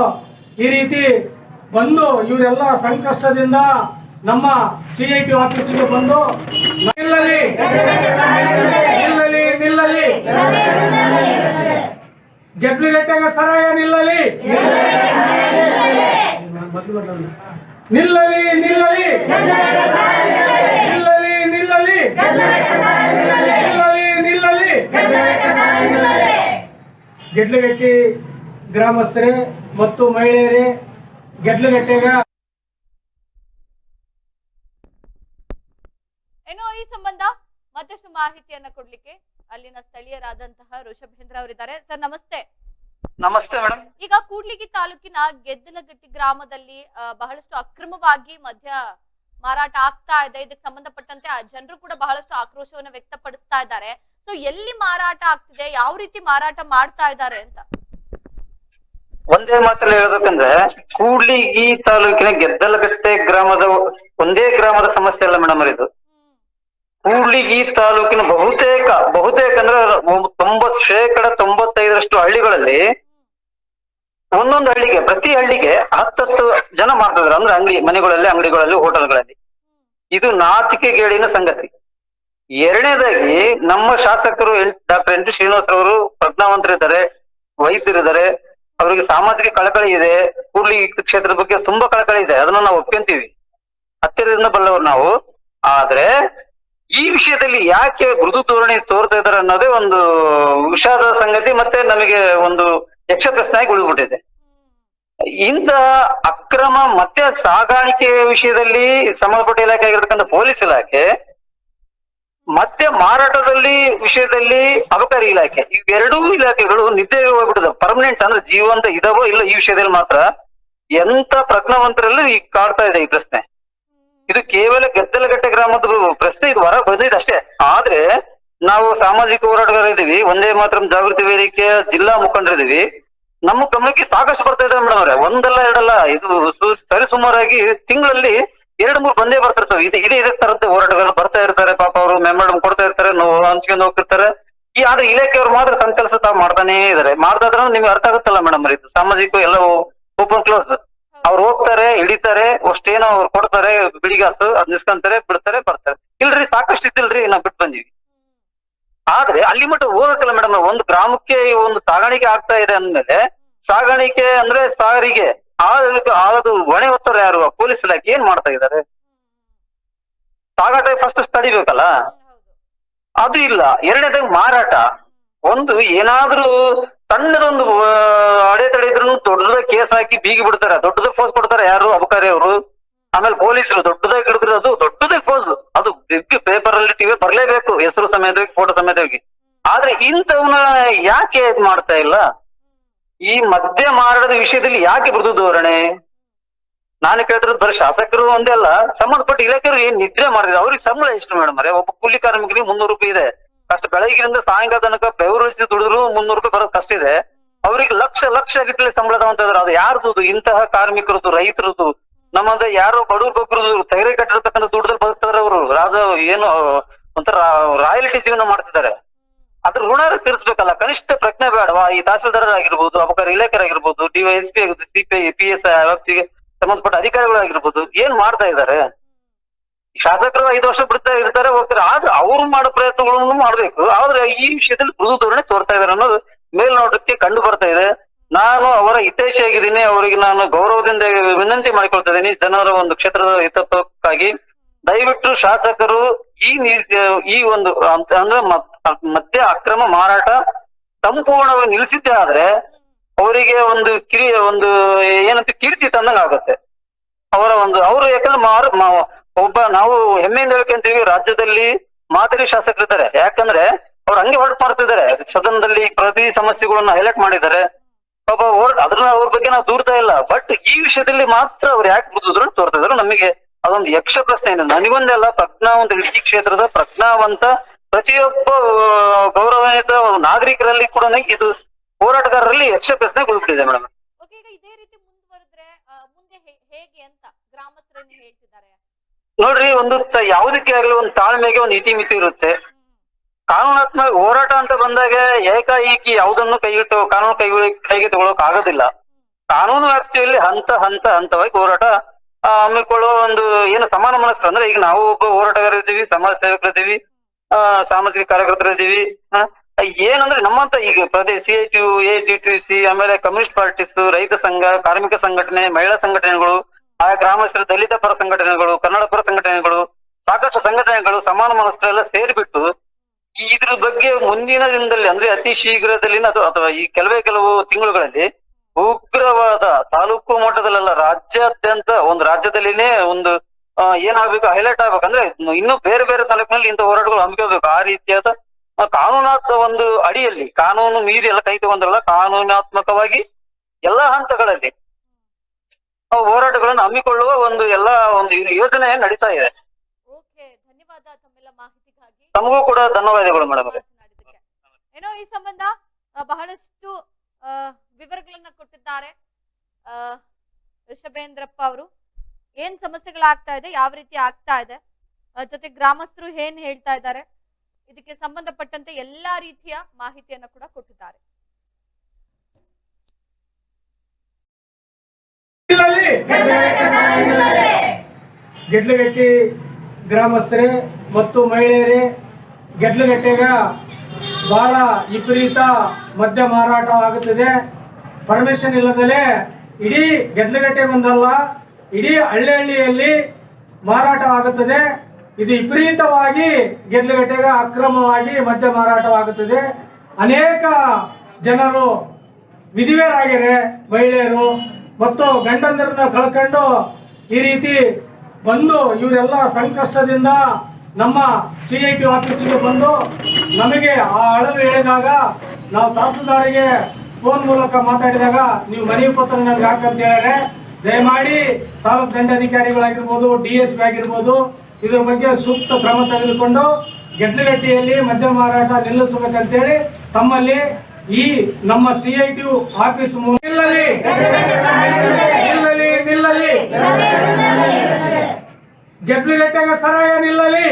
Speaker 2: ಈ ರೀತಿ ಬಂದು ಇವರೆಲ್ಲ ಸಂಕಷ್ಟದಿಂದ ನಮ್ಮ ಸಿ ಐ ಟಿ ಆಫೀಸಿಗೆ ಬಂದು ನಿಲ್ಲಲಿ. ನಿಲ್ಲಲಿ ನಿಲ್ಲಲಿ. ಗೆದ್ಲುಗಟ್ಟೆಗೆ ಸರಾಯ ನಿಲ್ಲಲಿ. ನಿಲ್ಲಲಿ ನಿಲ್ಲಲಿ. ನಿಲ್ಲಲಿ ನಿಲ್ಲಲಿ. ನಿಲ್ಲಲಿ ನಿಲ್ಲಲಿ. ಗೆಡ್ಲಗಟ್ಟಿ ಗ್ರಾಮಸ್ಥರೇ ಮತ್ತು ಮಹಿಳೆಯರೇ ಗೆಡ್ಲಗಟ್ಟೆಗ
Speaker 1: ಏನೋ ಈ ಸಂಬಂಧ ಮತ್ತಷ್ಟು ಮಾಹಿತಿಯನ್ನ ಕೊಡ್ಲಿಕ್ಕೆ ಅಲ್ಲಿನ ಸ್ಥಳೀಯರಾದಂತಹ ಋಷಭೇಂದ್ರ ಅವರಿದ್ದಾರೆ. ಸರ್ ನಮಸ್ತೆ.
Speaker 3: ನಮಸ್ತೆ ಮೇಡಮ್
Speaker 1: ಈಗ ಕೂಡ್ಲಿಗಿ ತಾಲೂಕಿನ ಗೆದ್ದಲಗಟ್ಟಿ ಗ್ರಾಮದಲ್ಲಿ ಬಹಳಷ್ಟು ಅಕ್ರಮವಾಗಿ ಮದ್ಯ ಮಾರಾಟ ಆಗ್ತಾ ಇದೆ. ಇದಕ್ಕೆ ಸಂಬಂಧಪಟ್ಟಂತೆ ಆ ಜನರು ಕೂಡ ಬಹಳಷ್ಟು ಆಕ್ರೋಶವನ್ನು ವ್ಯಕ್ತಪಡಿಸ್ತಾ ಇದ್ದಾರೆ. ಸೊ ಎಲ್ಲಿ ಮಾರಾಟ ಆಗ್ತಿದೆ? ಯಾವ ರೀತಿ ಮಾರಾಟ ಮಾಡ್ತಾ ಇದ್ದಾರೆ ಅಂತ?
Speaker 4: ಒಂದೇ ಮಾತಲ್ಲಿ ಹೇಳ್ಬೇಕಂದ್ರೆ ಕೂಡ್ಲಿಗಿ ತಾಲೂಕಿನ ಗೆದ್ದಲಗಟ್ಟೆ ಗ್ರಾಮದ ಒಂದೇ ಗ್ರಾಮದ ಸಮಸ್ಯೆ ಅಲ್ಲ ಮೇಡಮ್ ಇದು ಕೂಡ್ಲಿಗಿ ತಾಲೂಕಿನ ಬಹುತೇಕ ಬಹುತೇಕ ಅಂದ್ರೆ ತೊಂಬತ್ ಶೇಕಡ ತೊಂಬತ್ತೈದರಷ್ಟು ಹಳ್ಳಿಗಳಲ್ಲಿ ಒಂದೊಂದು ಹಳ್ಳಿಗೆ, ಪ್ರತಿ ಹಳ್ಳಿಗೆ ಹತ್ತತ್ತು ಜನ ಮಾಡ್ತಿದ್ರು ಅಂದ್ರೆ ಅಂಗಡಿ, ಮನೆಗಳಲ್ಲಿ, ಅಂಗಡಿಗಳಲ್ಲಿ, ಹೋಟೆಲ್ಗಳಲ್ಲಿ. ಇದು ನಾಚಿಕೆಗೇಡಿನ ಸಂಗತಿ. ಎರಡನೇದಾಗಿ ನಮ್ಮ ಶಾಸಕರು ಡಾಕ್ಟರ್ ಎನ್ ಟಿ ಶ್ರೀನಿವಾಸ್ ಅವರು ಪ್ರಜ್ಞಾವಂತರಿದ್ದಾರೆ, ವೈದ್ಯರಿದ್ದಾರೆ ಅವರಿಗೆ ಸಾಮಾಜಿಕ ಕಳಕಳಿ ಇದೆ. ಕೂಡ್ಲಿ ಕ್ಷೇತ್ರದ ಬಗ್ಗೆ ತುಂಬಾ ಕಳಕಳಿ ಇದೆ. ಅದನ್ನ ನಾವು ಒಪ್ಕೊಂತೀವಿ. ಹತ್ತಿರದಿಂದ ಬಲ್ಲವರು ನಾವು. ಆದ್ರೆ ಈ ವಿಷಯದಲ್ಲಿ ಯಾಕೆ ಮೃದು ಧೋರಣೆ ತೋರ್ತಾ ಇದಾರೆ ಅನ್ನೋದೇ ಒಂದು ವಿಷಾದ ಸಂಗತಿ ಮತ್ತೆ ನಮಗೆ ಒಂದು ಯಕ್ಷ ಪ್ರಶ್ನೆ ಆಗಿ ಉಳಿದ್ಬಿಟ್ಟಿದೆ. ಇಂಥ ಅಕ್ರಮ ಮತ್ತೆ ಸಾಗಾಣಿಕೆ ವಿಷಯದಲ್ಲಿ ಸಂಬಂಧಪಟ್ಟ ಇಲಾಖೆ ಆಗಿರ್ತಕ್ಕಂಥ ಪೊಲೀಸ್ ಇಲಾಖೆ ಮತ್ತೆ ಮಾರಾಟದಲ್ಲಿ ವಿಷಯದಲ್ಲಿ ಅಬಕಾರಿ ಇಲಾಖೆ. ಇವೆರಡೂ ಇಲಾಖೆಗಳು ನಿದ್ದೆ ಹೋಗ್ಬಿಡುದು ಪರ್ಮನೆಂಟ್ ಅಂದ್ರೆ ಜೀವಂತ ಇದಾವೋ ಇಲ್ಲ ಈ ವಿಷಯದಲ್ಲಿ ಮಾತ್ರ ಎಂತ ಪ್ರಜ್ಞಾವಂತರಲ್ಲೂ ಈಗ ಕಾಡ್ತಾ ಇದೆ ಈ ಪ್ರಶ್ನೆ. ಇದು ಕೇವಲ ಗದ್ದಲಗಟ್ಟೆ ಗ್ರಾಮದ ಪ್ರಶ್ನೆ, ಇದು ಹೊರ ಬಂದಿದೆ ಅಷ್ಟೇ. ಆದ್ರೆ ನಾವು ಸಾಮಾಜಿಕ ಹೋರಾಟಗಾರರಿದ್ದೀವಿ, ಒಂದೇ ಮಾತ್ರ ಜಾಗೃತಿ ವೇದಿಕೆಯ ಜಿಲ್ಲಾ ಮುಖಂಡರಿದ್ದೀವಿ. ನಮ್ಮ ಗಮನಕ್ಕೆ ಸಾಕಷ್ಟು ಬರ್ತಾ ಇದೆ ಮೇಡಮ್ ಅವ್ರೆ. ಒಂದಲ್ಲ ಎರಡಲ್ಲ, ಇದು ಸರಿ ಸರಿಸುಮಾರಾಗಿ ತಿಂಗಳಲ್ಲಿ ಎರಡು ಮೂರು ಬಂದೇ ಬರ್ತಿರ್ತವೆ. ಇದು ಇದೇ ಇದೇ ತರದ ಹೋರಾಟಗಾರರು ಬರ್ತಾ ಇರ್ತಾರೆ, ಪಾಪ ಅವರು ಮೆಮೊರಂ ಕೊಡ್ತಾ ಇರ್ತಾರೆ, ನೋವು ಹಂಚ್ಕೊಂಡು ಹೋಗ್ತಿರ್ತಾರೆ. ಈ ಆದ್ರೆ ಇಲಾಖೆಯವರು ಮಾತ್ರ ತಮ್ಮ ಕೆಲಸ ತಾವು ಮಾಡ್ತಾನೇ ಇದಾರೆ. ಮಾಡ್ದಾದ್ರೆ ನಿಮ್ಗೆ ಅರ್ಥ ಆಗುತ್ತಲ್ಲ ಮೇಡಮ್ ಇದು. ಸಾಮಾಜಿಕ ಎಲ್ಲ ಓಪನ್ ಕ್ಲೋಸ್ ಅವ್ರು ಹೋಗ್ತಾರೆ, ಹಿಡಿತಾರೆ, ಅಷ್ಟೇನೋ ಅವ್ರು ಕೊಡ್ತಾರೆ, ಬಿಡಿಗಾಸು, ಅದ್ ನಿಸ್ಕೊಂತಾರೆ, ಬಿಡ್ತಾರೆ, ಬರ್ತಾರೆ. ಇಲ್ರಿ, ಸಾಕಷ್ಟು ಇದ್ದಿಲ್ರಿ, ನಾವ್ ಬಿಟ್ಟು ಬಂದಿವಿ. ಆದ್ರೆ ಅಲ್ಲಿ ಮಟ್ಟ ಹೋಗಕ್ಕಲ್ಲ ಮೇಡಮ್ ಒಂದು ಗ್ರಾಮಕ್ಕೆ ಒಂದು ಸಾಗಾಣಿಕೆ ಆಗ್ತಾ ಇದೆ ಅಂದ್ಮೇಲೆ, ಸಾಗಾಣಿಕೆ ಅಂದ್ರೆ ಸಾರಿಗೆ. ಹೊಣೆ ಹೊತ್ತವ್ರು ಯಾರು? ಪೊಲೀಸ್ ಇಲಾಖೆ ಏನ್ ಮಾಡ್ತಾ ಇದ್ದಾರೆ? ಸಾಗಾಟ ಫಸ್ಟ್ ತಡಿಬೇಕಲ್ಲ ಅದು ಇಲ್ಲ. ಎರಡನೇದಾಗಿ ಮಾರಾಟ. ಒಂದು ಏನಾದ್ರೂ ಸಣ್ಣದೊಂದು ಅಡೆತಡೆ ಇದ್ರು ದೊಡ್ಡದ ಕೇಸ್ ಹಾಕಿ ಬೀಗಿ ಬಿಡ್ತಾರೆ. ದೊಡ್ಡದ ಫೋಸ್ ಕೊಡ್ತಾರೆ ಯಾರು? ಅಬಕಾರಿ ಅವರು. ಆಮೇಲೆ ಪೊಲೀಸರು ದೊಡ್ಡದಾಗಿ ಹಿಡಿದ್ರೆ ಅದು ದೊಡ್ಡದಾಗಿ ಫೋಸ್ ಅದು ಬಿಗ್ ಪೇಪರ್ ಅಲ್ಲಿ ಟಿವಿ ಬರ್ಲೇಬೇಕು. ಹೆಸರು ಸಮೇತವಾಗಿ ಫೋಟೋ ಸಮೇತವಾಗಿ ಆದ್ರೆ ಇಂಥವನ್ನ ಯಾಕೆ ಇದ್ ಮಾಡ್ತಾ ಇಲ್ಲ? ಈ ಮದ್ಯ ಮಾರಾಟದ ವಿಷಯದಲ್ಲಿ ಯಾಕೆ ಮೃದು ಧೋರಣೆ? ನಾನು ಕೇಳ್ತಿರೋದು ಬರೀ ಶಾಸಕರು ಒಂದೇ ಅಲ್ಲ, ಸಂಬಂಧಪಟ್ಟ ಇಲಾಖೆಯವರು ಏನ್ ನಿದ್ರೆ ಮಾಡಿದ್ರು ಅವ್ರಿಗೆ ಸಂಬಳ ಎಷ್ಟು ಮೇಡಮ್ ಅರೆ, ಒಬ್ಬ ಕೂಲಿ ಕಾರ್ಮಿಕರಿಗೆ ಮುನ್ನೂರು ರೂಪಾಯಿ ಇದೆ. ಕಷ್ಟ ಬೆಳಗ್ಗಿನಿಂದ ಸಾಯಂಕಾಲ ತನಕ ಬೆವರಿಸಿ ದುಡಿದ್ರು ಮುನ್ನೂರು ರೂಪಾಯಿ ಬರೋದು ಕಷ್ಟ ಇದೆ. ಅವ್ರಿಗೆ ಲಕ್ಷ ಲಕ್ಷ ಗಟ್ಟಲೆ ಸಂಬಳ ತಗೊಂತ ಇದಾರೆ ಅದು ಯಾರ್ದು? ಇಂತಹ ಕಾರ್ಮಿಕರದು ರೈತರದು ನಮ್ಮದ ಯಾರೋ ಬಡವ್ರ ಬಗ್ಗರದು ತೈರೆ ಕಟ್ಟಿರ್ತಕ್ಕಂಥ ದುಡ್ಡದಲ್ಲಿ ಬದುಕ್ತಾರೆ ಅವರು. ರಾಜ, ಏನು, ಒಂಥರ ರಾಯಲ್ಟಿ ಜೀವನ ಮಾಡ್ತಿದ್ದಾರೆ. ಅದ್ರ ಋಣ ತೀರಿಸ್ಬೇಕಲ್ಲ. ಕನಿಷ್ಠ ಪ್ರಜ್ಞೆ ಬೇಡವಾ ಈ ತಹಸೀಲ್ದಾರ್ ಆಗಿರ್ಬೋದು ಅಪಕಾರ ಇಲಾಖೆ ಆಗಿರ್ಬೋದು ಡಿವೈಎಸ್ಪಿ ಸಿಪಿಐ ಪಿ ಎಸ್ ವ್ಯಾಪ್ತಿಗೆ ಸಂಬಂಧಪಟ್ಟ ಅಧಿಕಾರಿಗಳಾಗಿರ್ಬೋದು, ಏನ್ ಮಾಡ್ತಾ ಇದ್ದಾರೆ? ಶಾಸಕರು ಐದು ವರ್ಷ ಬಿಡ್ತಾ ಇರ್ತಾರೆ, ಹೋಗ್ತಾರೆ. ಆದ್ರೆ ಅವ್ರು ಮಾಡೋ ಪ್ರಯತ್ನಗಳನ್ನು ಮಾಡ್ಬೇಕು. ಆದ್ರೆ ಈ ವಿಷಯದಲ್ಲಿ ಮೃದು ಧೋರಣೆ ತೋರ್ತಾ ಇದಾರೆ ಅನ್ನೋದು ಮೇಲ್ನೋಟಕ್ಕೆ ಕಂಡು ಬರ್ತಾ ಇದೆ. ನಾನು ಅವರ ಹಿತೈಷಿಯಾಗಿದ್ದೀನಿ ಅವರಿಗೆ ನಾನು ಗೌರವದಿಂದ ವಿನಂತಿ ಮಾಡಿಕೊಳ್ತಾ ಇದ್ದೀನಿ. ಜನರ ಒಂದು ಕ್ಷೇತ್ರದ ಹಿತಕ್ಕಾಗಿ. ದಯವಿಟ್ಟು ಶಾಸಕರು ಈ ಈ ಒಂದು ಅಂದ್ರೆ ಮ- ಮದ್ಯ ಅಕ್ರಮ ಮಾರಾಟ ಸಂಪೂರ್ಣವಾಗಿ ನಿಲ್ಲಿಸಿದ್ದೆ ಆದ್ರೆ ಅವರಿಗೆ ಒಂದು ಕಿರಿ ಒಂದು ಏನಂತ ಕೀರ್ತಿ ತಂದಂಗ ಆಗುತ್ತೆ. ಅವರ ಒಂದು ಅವರು ಯಾಕಂದ್ರೆ ಮಾರು ಒಬ್ಬ ನಾವು ಹೆಮ್ಮೆಯಿಂದ ಹೇಳ್ಕೊಂತೀವಿ, ರಾಜ್ಯದಲ್ಲಿ ಮಾದರಿ ಶಾಸಕರಿದ್ದಾರೆ. ಯಾಕಂದ್ರೆ ಅವ್ರು ಹಂಗೆ ಹೊರಟು ಮಾಡ್ತಿದ್ದಾರೆ. ಸದನದಲ್ಲಿ ಪ್ರತಿ ಸಮಸ್ಯೆಗಳನ್ನ ಹೈಲೈಟ್ ಮಾಡಿದ್ದಾರೆ. ಹೊರಟ್ ಅದ್ರ ಅವ್ರ ಬಗ್ಗೆ ನಾವು ದೂರ್ತಾ ಇಲ್ಲ. ಬಟ್ ಈ ವಿಷಯದಲ್ಲಿ ಮಾತ್ರ ಅವ್ರು ಯಾಕೆ ಬುದ್ಧಿದ್ರು ತೋರ್ತಾ ಇದ್ರು? ನಮಗೆ ಅದೊಂದು ಯಕ್ಷ ಪ್ರಶ್ನೆ ಏನು ನನಗೊಂದೇ ಅಲ್ಲ, ಪ್ರಜ್ಞಾವಂತ ಇಡೀ ಕ್ಷೇತ್ರದ ಪ್ರಜ್ಞಾವಂತ ಪ್ರತಿಯೊಬ್ಬ ಗೌರವಾನ್ವಿತ ನಾಗರಿಕರಲ್ಲಿ ಕೂಡ ಇದು ಹೋರಾಟಗಾರರಲ್ಲಿ ಯಕ್ಷ ಪ್ರಶ್ನೆ ಉಳ್ಬಿಟ್ಟಿದೆ ಮೇಡಮ್.
Speaker 1: ಓಕೆ ಈಗ ಇದೇ ರೀತಿ ಮುಂದುವರೆದ್ರೆ ಆ, ಮುಂದೆ ಹೇಗೆ ಅಂತ ಗ್ರಾಮಸ್ಥರೇನು ಹೇಳ್ತಿದ್ದಾರೆ.
Speaker 4: ನೋಡ್ರಿ ಒಂದು ಯಾವುದಕ್ಕೆ ಆಗ್ಲಿ ಒಂದು ತಾಳ್ಮೆಗೆ ಒಂದು ಇತಿಮಿತಿ ಇರುತ್ತೆ. ಕಾನೂನಾತ್ಮಕ ಹೋರಾಟ ಅಂತ ಬಂದಾಗ ಏಕಾಏಕಿ ಯಾವುದನ್ನು ಕೈಗಿಟ್ಟು ಕಾನೂನು ಕೈ ಕೈಗೆ ತಗೊಳಕ್ ಆಗೋದಿಲ್ಲ. ಕಾನೂನು ವ್ಯಾಪ್ತಿಯಲ್ಲಿ ಹಂತ ಹಂತ ಹಂತವಾಗಿ ಹೋರಾಟ ಹಮ್ಮಿಕೊಳ್ಳೋ ಹಮ್ಮಿಕೊಳ್ಳುವ ಒಂದು ಏನು ಸಮಾನ ಮನಸ್ಸು. ಅಂದ್ರೆ ಈಗ ನಾವು ಒಬ್ಬ ಹೋರಾಟಗಾರ ಇದ್ದೀವಿ ಸಮಾಜ ಸೇವಕರಿದ್ದೀವಿ ಆ ಸಾಮಾಜಿಕ ಕಾರ್ಯಕರ್ತರಿದ್ದೀವಿ ಆ, ಏನಂದ್ರೆ ನಮ್ಮಂತ ಈಗ ಪ್ರದೇಶ C I T U A T T C ಆಮೇಲೆ ಕಮ್ಯುನಿಸ್ಟ್ ಪಾರ್ಟೀಸ್ ರೈತ ಸಂಘ ಕಾರ್ಮಿಕ ಸಂಘಟನೆ ಮಹಿಳಾ ಸಂಘಟನೆಗಳು ಆ ಗ್ರಾಮಸ್ಥರ ದಲಿತ ಪರ ಸಂಘಟನೆಗಳು ಕನ್ನಡ ಪರ ಸಂಘಟನೆಗಳು ಸಾಕಷ್ಟು ಸಂಘಟನೆಗಳು ಸಮಾನ ಮನಸ್ಕರೆಲ್ಲ ಸೇರಿಬಿಟ್ಟು ಇದ್ರ ಬಗ್ಗೆ ಮುಂದಿನ ದಿನದಲ್ಲಿ ಅಂದ್ರೆ ಅತಿ ಶೀಘ್ರದಲ್ಲಿ ಅಥವಾ ಈ ಕೆಲವೇ ಕೆಲವು ತಿಂಗಳುಗಳಲ್ಲಿ ಉಗ್ರವಾದ ತಾಲೂಕು ಮಟ್ಟದಲ್ಲೆಲ್ಲ ರಾಜ್ಯಾದ್ಯಂತ ಒಂದು ರಾಜ್ಯದಲ್ಲಿನೇ ಒಂದು ಏನಾಗ್ಬೇಕು ಹೈಲೈಟ್ ಆಗ್ಬೇಕಂದ್ರೆ ಇನ್ನು ಬೇರೆ ಬೇರೆ ತಾಲೂಕಿನಲ್ಲಿ ಇಂಥ ಹೋರಾಟಗಳು ಹಮ್ಮಿಕೋಬೇಕು ಆ ರೀತಿಯಾದ ಕಾನೂನಾತ್ಮ ಒಂದು ಅಡಿಯಲ್ಲಿ ಕಾನೂನು ಮೀರಿ ಎಲ್ಲ ಕೈ ತಗೊಂಡ್ರಲ್ಲ ಕಾನೂನಾತ್ಮಕವಾಗಿ ಎಲ್ಲಾ ಹಂತಗಳಲ್ಲಿ ಹೋರಾಟಗಳನ್ನು ಹಮ್ಮಿಕೊಳ್ಳುವ ಒಂದು ಎಲ್ಲಾ ಒಂದು ಯೋಜನೆ ನಡೀತಾ ಇದೆ. ತಮಗೂ ಕೂಡ ಧನ್ಯವಾದಗಳು ಮೇಡಮ್
Speaker 1: ಏನೋ ಈ ಸಂಬಂಧ ಬಹಳಷ್ಟು ವಿವರಗಳನ್ನ ಕೊಟ್ಟಿದ್ದಾರೆ. ಋಷಭೇಂದ್ರಪ್ಪ ಅವರು. ಏನ್ ಸಮಸ್ಯೆಗಳಾಗ್ತಾ ಇದೆ ಯಾವ ರೀತಿ ಆಗ್ತಾ ಇದೆ ಜೊತೆ ಗ್ರಾಮಸ್ಥರು ಏನ್ ಹೇಳ್ತಾ ಇದ್ದಾರೆ ಇದಕ್ಕೆ ಸಂಬಂಧಪಟ್ಟಂತೆ ಎಲ್ಲಾ ರೀತಿಯ ಮಾಹಿತಿಯನ್ನ ಕೂಡ ಕೊಟ್ಟಿದ್ದಾರೆ.
Speaker 2: ಗೆಡ್ಲುಗಟ್ಟಿ ಗ್ರಾಮಸ್ಥರೇ ಮತ್ತು ಮಹಿಳೆಯರೇ ಗೆಡ್ಲಗಟ್ಟೆಗ ಬಹಳ ವಿಪರೀತ ಮದ್ಯ ಮಾರಾಟ ಆಗುತ್ತಿದೆ. ಪರ್ಮಿಷನ್ ಇಲ್ಲದಲೇ ಇಡೀ ಗೆಡ್ಲಗಟ್ಟೆ ಒಂದಲ್ಲ ಇಡೀ ಹಳ್ಳಿ ಹಳ್ಳಿಯಲ್ಲಿ ಮಾರಾಟ ಆಗುತ್ತದೆ. ಇದು ವಿಪರೀತವಾಗಿ ಗೆಡ್ಲಗಟ್ಟೆಗ ಅಕ್ರಮವಾಗಿ ಮದ್ಯ ಮಾರಾಟವಾಗುತ್ತದೆ. ಅನೇಕ ಜನರು ವಿಧಿವೇರಾಗಿರೆ ಮಹಿಳೆಯರು ಮತ್ತು ಗಂಡಂದಿರನ್ನ ಕಳ್ಕೊಂಡು ಈ ರೀತಿ ಬಂದು ಇವರೆಲ್ಲ ಸಂಕಷ್ಟದಿಂದ ನಮ್ಮ ಸಿ ಐ ಟಿ ಆಫೀಸಿಗೆ ಬಂದು ನಮಗೆ ಆ ಅಳಲು ಹೇಳಿದಾಗ ನಾವು ತಹಸೀಲ್ದಾರಿಗೆ ಫೋನ್ ಮೂಲಕ ಮಾತಾಡಿದಾಗ, ನೀವು ಮನವಿ ಪತ್ರ ನನಗೆ ಹಾಕಂತ ಹೇಳಿದ್ರೆ ದಯಮಾಡಿ ತಾಲೂಕು ದಂಡಾಧಿಕಾರಿಗಳಾಗಿರ್ಬೋದು, ಡಿ ಎಸ್ ಪಿ ಆಗಿರ್ಬೋದು, ಇದ್ರ ಬಗ್ಗೆ ಸೂಕ್ತ ಕ್ರಮ ತೆಗೆದುಕೊಂಡು ಗೆಡ್ಲಗಟ್ಟಿಯಲ್ಲಿ ಮದ್ಯ ಮಾರಾಟ ನಿಲ್ಲಿಸಬೇಕಂತೇಳಿ ತಮ್ಮಲ್ಲಿ ಈ ನಮ್ಮ ಸಿ ಐ ಟಿ ಆಫೀಸ್ ನಿಲ್ಲಲಿ! ನಿಲ್ಲಲಿ ನಿಲ್ಲಲಿ! ಸರಾಯ ನಿಲ್ಲಲಿ!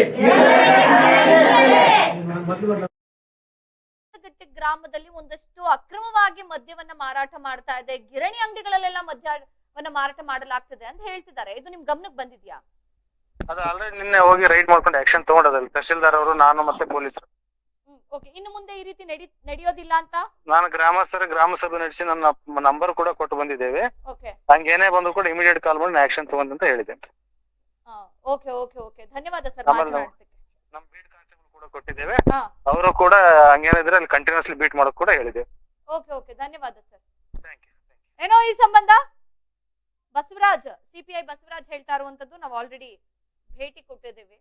Speaker 1: ಗ್ರಾಮದಲ್ಲಿ ಒಂದಷ್ಟು ಅಕ್ರಮವಾಗಿ ಮದ್ಯವನ್ನ ಮಾರಾಟ ಮಾಡ್ತಾ ಇದೆ. ಗಿರಣಿ ಅಂಗಡಿಗಳಲ್ಲೆಲ್ಲ ಮದ್ಯವನ್ನ ಮಾರಾಟ ಮಾಡಲಾಗ್ತದೆ ಅಂತ ಹೇಳ್ತಿದ್ದಾರೆ. ಇದು ನಿಮ್ ಗಮನಕ್ಕೆ ಬಂದಿದ್ಯಾ?
Speaker 3: ಅದು ಆಲ್ರೆಡಿ ನಿನ್ನೆ ಹೋಗಿ ರೈಡ್ ಮಾಡ್ಕೊಂಡು ಆಕ್ಷನ್ ತಗೊಂಡದಲ್ಲಿ ತಹಶೀಲ್ದಾರ್ ಅವರು ನಾನು ಮತ್ತೆ ಪೊಲೀಸರು.
Speaker 1: ಓಕೆ ಇನ್ನು ಮುಂದೆ ಈ ರೀತಿ ನಡಿ ನಡೆಯೋದಿಲ್ಲ ಅಂತ?
Speaker 3: ನಾನು ಗ್ರಾಮಸ್ಥರ ಗ್ರಾಮ ಸಭೆ ನಡೆಸಿ ನನ್ನ ನಂಬರ್ ಕೂಡ ಕೊಟ್ಟು ಬಂದಿದ್ದೇವೆ.
Speaker 1: ಓಕೆ
Speaker 3: ಹಂಗೇನೇ ಬಂದ್ರು ಕೂಡ ಇಮಿಡಿಯೇಟ್ ಕಾಲ್ ಮಾಡಿ ಆಕ್ಷನ್ ತಗೊಂಡ ಅಂತ ಹೇಳಿದ್ದೇನೆ.
Speaker 1: ಓಕೆ ಓಕೆ ಓಕೆ ಧನ್ಯವಾದ ಸರ್
Speaker 3: ನಮ್ಮ ಬೀಟ್ ಕಾನ್ಸ್ಟೇಬಲ್ ಕೂಡ ಕೊಟ್ಟಿದ್ದೇವೆ. ಅವರು ಕೂಡ ಹಂಗೇನಿದ್ರೆ ಅಲ್ಲಿ ಕಂಟಿನ್ಯೂಸ್ಲಿ ಬೀಟ್ ಮಾಡೋಕ್ ಕೂಡ ಹೇಳಿದೆ
Speaker 1: ಓಕೆ ಓಕೆ ಧನ್ಯವಾದ ಸರ್
Speaker 3: ಥ್ಯಾಂಕ್ ಯು
Speaker 1: ಏನೋ ಈ ಸಂಬಂಧ? ಬಸವರಾಜ್ ಸಿಪಿಐ ಬಸವರಾಜ್ ಹೇಳ್ತಾ ಇರುವಂತದ್ದು ನಾವು ಆಲ್ರೆಡಿ ಭೇಟಿ ಕೊಟ್ಟಿದ್ದೀವಿ.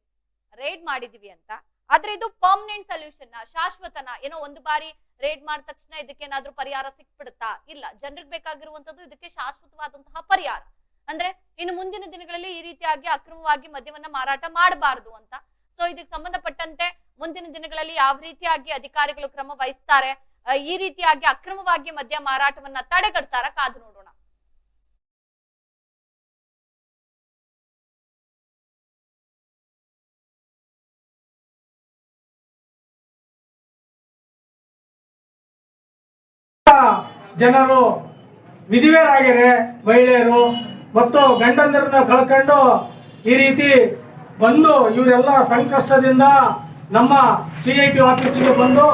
Speaker 1: ರೇಡ್ ಮಾಡಿದೀವಿ ಅಂತ. ಆದ್ರೆ ಇದು ಪರ್ಮನೆಂಟ್ ಸೊಲ್ಯೂಷನ್ ಶಾಶ್ವತನ, ಏನೋ ಒಂದು ಬಾರಿ ರೇಡ್ ಮಾಡಿದ ತಕ್ಷಣ ಇದಕ್ಕೇನಾದ್ರೂ ಪರಿಹಾರ ಸಿಕ್ಬಿಡುತ್ತಾ? ಇಲ್ಲ. ಜನರಿಗೆ ಬೇಕಾಗಿರುವಂತದ್ದು ಇದಕ್ಕೆ ಶಾಶ್ವತವಾದಂತಹ ಪರಿಹಾರ. ಅಂದ್ರೆ ಇನ್ನು ಮುಂದಿನ ದಿನಗಳಲ್ಲಿ ಈ ರೀತಿಯಾಗಿ ಅಕ್ರಮವಾಗಿ ಮದ್ಯವನ್ನ ಮಾರಾಟ ಮಾಡಬಾರದು ಅಂತ. ಸೊ ಇದಕ್ಕೆ ಸಂಬಂಧಪಟ್ಟಂತೆ ಮುಂದಿನ ದಿನಗಳಲ್ಲಿ ಯಾವ ರೀತಿಯಾಗಿ ಅಧಿಕಾರಿಗಳು ಕ್ರಮ ವಹಿಸ್ತಾರೆ ಈ ರೀತಿಯಾಗಿ ಅಕ್ರಮವಾಗಿ ಮದ್ಯ ಮಾರಾಟವನ್ನ ತಡೆಗಟ್ತಾರ ಕಾದು
Speaker 2: ಜನರು ವಿಧಿವೇರಾಗಿರೆ ಮಹಿಳೆಯರು ಮತ್ತು ಗಂಡಂದಿರನ್ನ ಕಳ್ಕೊಂಡು ಈ ರೀತಿ ಬಂದು ಇವರೆಲ್ಲ ಸಂಕಷ್ಟದಿಂದ ನಮ್ಮ ಸಿ ಐ ಟಿ ಆಫೀಸಿಗೆ ಬಂದು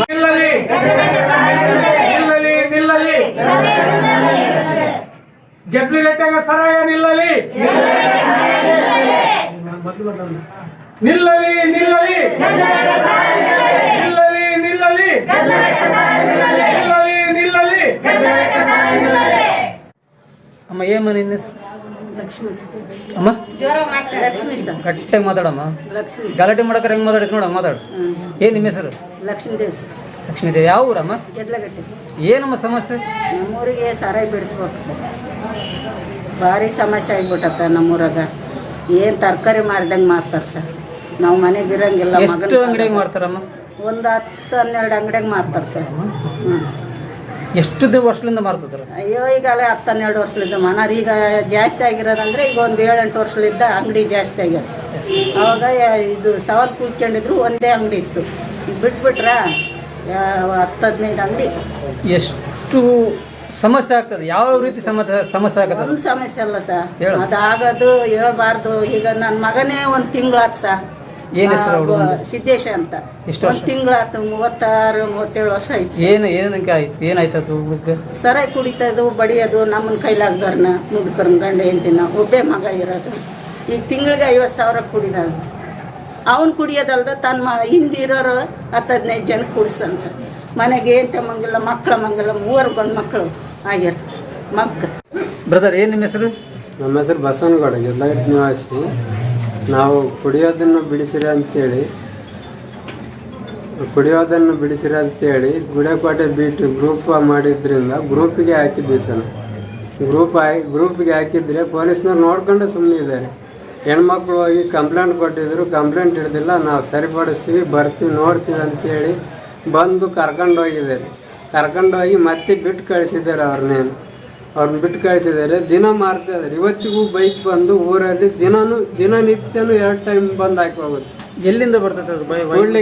Speaker 2: ನಿಲ್ಲಲಿ. ನಿಲ್ಲಲಿ ನಿಲ್ಲಲಿ. ಗೆದ್ಲುಗಟ್ಟೆಗೆ ಸರಾಯ ನಿಲ್ಲಲಿ. ನಿಲ್ಲಲಿ ನಿಲ್ಲಲಿ.
Speaker 5: ಅಮ್ಮ ಏನು ಮನೆ ಹೆಸ್ರು?
Speaker 6: ಲಕ್ಷ್ಮೀ
Speaker 5: ಅಮ್ಮ?
Speaker 6: ಲಕ್ಷ್ಮಿ ಸರ್
Speaker 5: ಕರೆಕ್ಟಾಗಿ ಮಾತಾಡಮ್ಮ.
Speaker 6: ಲಕ್ಷ್ಮಿ
Speaker 5: ಗಲಾಟೆ ಮಾಡಕ್ಕೆ ಹೆಂಗೆ ಮಾತಾಡಿದ್ ನೋಡಮ್ಮ ಮಾತಾಡು. ಏನು ನಿಮ್ಮ ಹೆಸರು?
Speaker 6: ಲಕ್ಷ್ಮೀ ದೇವ್ ಸರ್.
Speaker 5: ಲಕ್ಷ್ಮೀದೇವಿ. ಯಾವ ಊರಮ್ಮ?
Speaker 6: ಗೆದ್ಲಗಟ್ಟೆ
Speaker 5: ಏನಮ್ಮ ಸಮಸ್ಯೆ?
Speaker 6: ನಮ್ಮೂರಿಗೆ ಸಾರಾಯಿ ಬಿಡಿಸ್ಬೇಕು ಸರ್. ಭಾರಿ ಸಮಸ್ಯೆ ಆಗ್ಬಿಟ್ಟತ್ತ ನಮ್ಮೂರಾಗ. ಏನು ತರಕಾರಿ ಮಾರಿದಂಗೆ ಮಾರ್ತಾರೆ ಸರ್. ನಾವು ಮನೆಗೆ ಇರಂಗಿಲ್ಲ
Speaker 5: ಎಷ್ಟು ಅಂಗಡಿಯಾಗ ಮಾರ್ತಾರಮ್ಮ?
Speaker 6: ಒಂದು ಹತ್ತು ಹನ್ನೆರಡು ಅಂಗಡಿಯಾಗ ಮಾರ್ತಾರೆ ಸರ್. ಹ್ಞೂ
Speaker 5: ಎಷ್ಟು ದಿನ ವರ್ಷದಿಂದ ಮಾರ್ತದ್ರ
Speaker 6: ಅಯ್ಯೋ ಈಗಲೇ ಹತ್ತು ಹನ್ನೆರಡು ವರ್ಷದಿಂದ ಮನಾರ್ ಈಗ ಜಾಸ್ತಿ ಆಗಿರೋದಂದ್ರೆ ಈಗ ಒಂದು ಏಳೆಂಟು ವರ್ಷದಿಂದ ಅಂಗಡಿ ಜಾಸ್ತಿ ಆಗ್ಯದ ಅವಾಗ ಇದು ಸವಾಲು ಕೂತ್ಕೊಂಡಿದ್ರು ಒಂದೇ ಅಂಗಡಿ ಇತ್ತು. ಈಗ ಬಿಟ್ಬಿಟ್ರ? ಹತ್ತು ಹದಿನೈದು ಅಂಗಡಿ.
Speaker 5: ಎಷ್ಟು ಸಮಸ್ಯೆ ಆಗ್ತದೆ? ಯಾವ ರೀತಿ ಸಮಸ್ಯೆ ಸಮಸ್ಯೆ ಆಗ್ತದೆ?
Speaker 6: ಒಂದು ಸಮಸ್ಯೆ ಅಲ್ಲ ಸರ್. ಅದಾಗದು ಹೇಳ್ಬಾರ್ದು. ಈಗ ನನ್ನ ಮಗನೇ ಒಂದು ತಿಂಗಳಾದ ಸರ್.
Speaker 5: ಏನ್ ಹೆಸರು ಹುಡುಗಂದು?
Speaker 6: ಸಿದ್ದೇಶ ಅಂತ.
Speaker 5: ಎಷ್ಟು
Speaker 6: ಒಂದು
Speaker 5: ವರ್ಷ?
Speaker 6: ತಿಂಗಳಾತು ಮೂವತ್ತಾರು ಮೂವತ್ತೇಳು ವರ್ಷ ಆಯ್ತು
Speaker 5: ಏನು ಏನಕ್ಕೆ ಆಯ್ತು? ಏನಾಯ್ತದು ಹುಡುಗ
Speaker 6: ಸರಾಯಿ ಕುಡಿತದು ಬಡಿಯೋದು ನಮ್ಮನ್ನ ಕೈಲಾಗ್ದವ್ರನ್ನ ಮುದುಕರ್ನ ಗಂಡ ಹೆಂಡತಿನ ಒಬ್ಬೇ ಮಗ ಇರೋದು. ಈಗ ತಿಂಗಳಿಗೆ ಐವತ್ತು ಸಾವಿರ ಕುಡಿದ ಅವನು ಕುಡಿಯೋದಲ್ದ ತನ್ನ ಮ ಹಿಂದಿರೋರು ಹತ್ತು ಹದಿನೈದು ಜನ ಕುಡಿಸ್ತಾನೆ ಸರ್. ಮನೆಗೆ ಏನು ತಮ್ಮಂಗಿಲ್ಲ ಮಕ್ಕಳ ಮಂಗಿಲ್ಲ ಮೂವರು ಗಂಡು ಮಕ್ಕಳು ಆಗ್ಯಾರ. ಮಕ್ಕ
Speaker 5: ಬ್ರದರ್ ಏನು ನಿಮ್ಮ ಹೆಸರು?
Speaker 7: ನಮ್ಮ ಹೆಸರು ಬಸವನಗೌಡ ಎಲ್ಲ ನಿವಾಸಿ ನಾವು ಕುಡಿಯೋದನ್ನು ಬಿಡಿಸಿರಿ ಅಂತೇಳಿ, ಕುಡಿಯೋದನ್ನು ಬಿಡಿಸಿರಿ ಅಂತೇಳಿ ಗುಡೇಕೋಟೆ ಬೀಟ್ ಗ್ರೂಪ್ ಮಾಡಿದ್ರಿಂದ ಗ್ರೂಪಿಗೆ ಹಾಕಿದ್ವಿ ಸರ್. ಗ್ರೂಪ್ ಹಾಕಿ ಗ್ರೂಪಿಗೆ ಹಾಕಿದ್ರೆ ಪೊಲೀಸ್ನವ್ರು ನೋಡ್ಕೊಂಡು ಸುಮ್ಮನೆ ಇದ್ದಾರೆ. ಹೆಣ್ಮಕ್ಳು ಹೋಗಿ ಕಂಪ್ಲೇಂಟ್ ಕೊಟ್ಟಿದ್ರು ಕಂಪ್ಲೇಂಟ್ ಹಿಡ್ದಿಲ್ಲ, ನಾವು ಸರಿಪಡಿಸ್ತೀವಿ, ಬರ್ತೀವಿ, ನೋಡ್ತೀವಿ ಅಂತೇಳಿ ಬಂದು ಕರ್ಕೊಂಡು ಕರ್ಕೊಂಡೋಗಿ ಮತ್ತೆ ಬಿಟ್ಟು ಕಳಿಸಿದ್ದಾರೆ ಅವ್ರನ್ನೇನು. ಅವ್ರನ್ನ ಬಿಟ್ಟು ಕಳಿಸಿದ್ದಾರೆ. ದಿನ ಮಾರ್ತಾ ಇದ್ದಾರೆ ಇವತ್ತಿಗೂ ಬೈಕ್ ಬಂದು ಊರಲ್ಲಿ ದಿನಾನು ದಿನನಿತ್ಯನೂ ಎರಡು ಟೈಮ್ ಬಂದು ಹಾಕಿ ಹೋಗುತ್ತೆ.
Speaker 5: ಎಲ್ಲಿಂದ ಬರ್ತದೆ ಅದು ಬೈ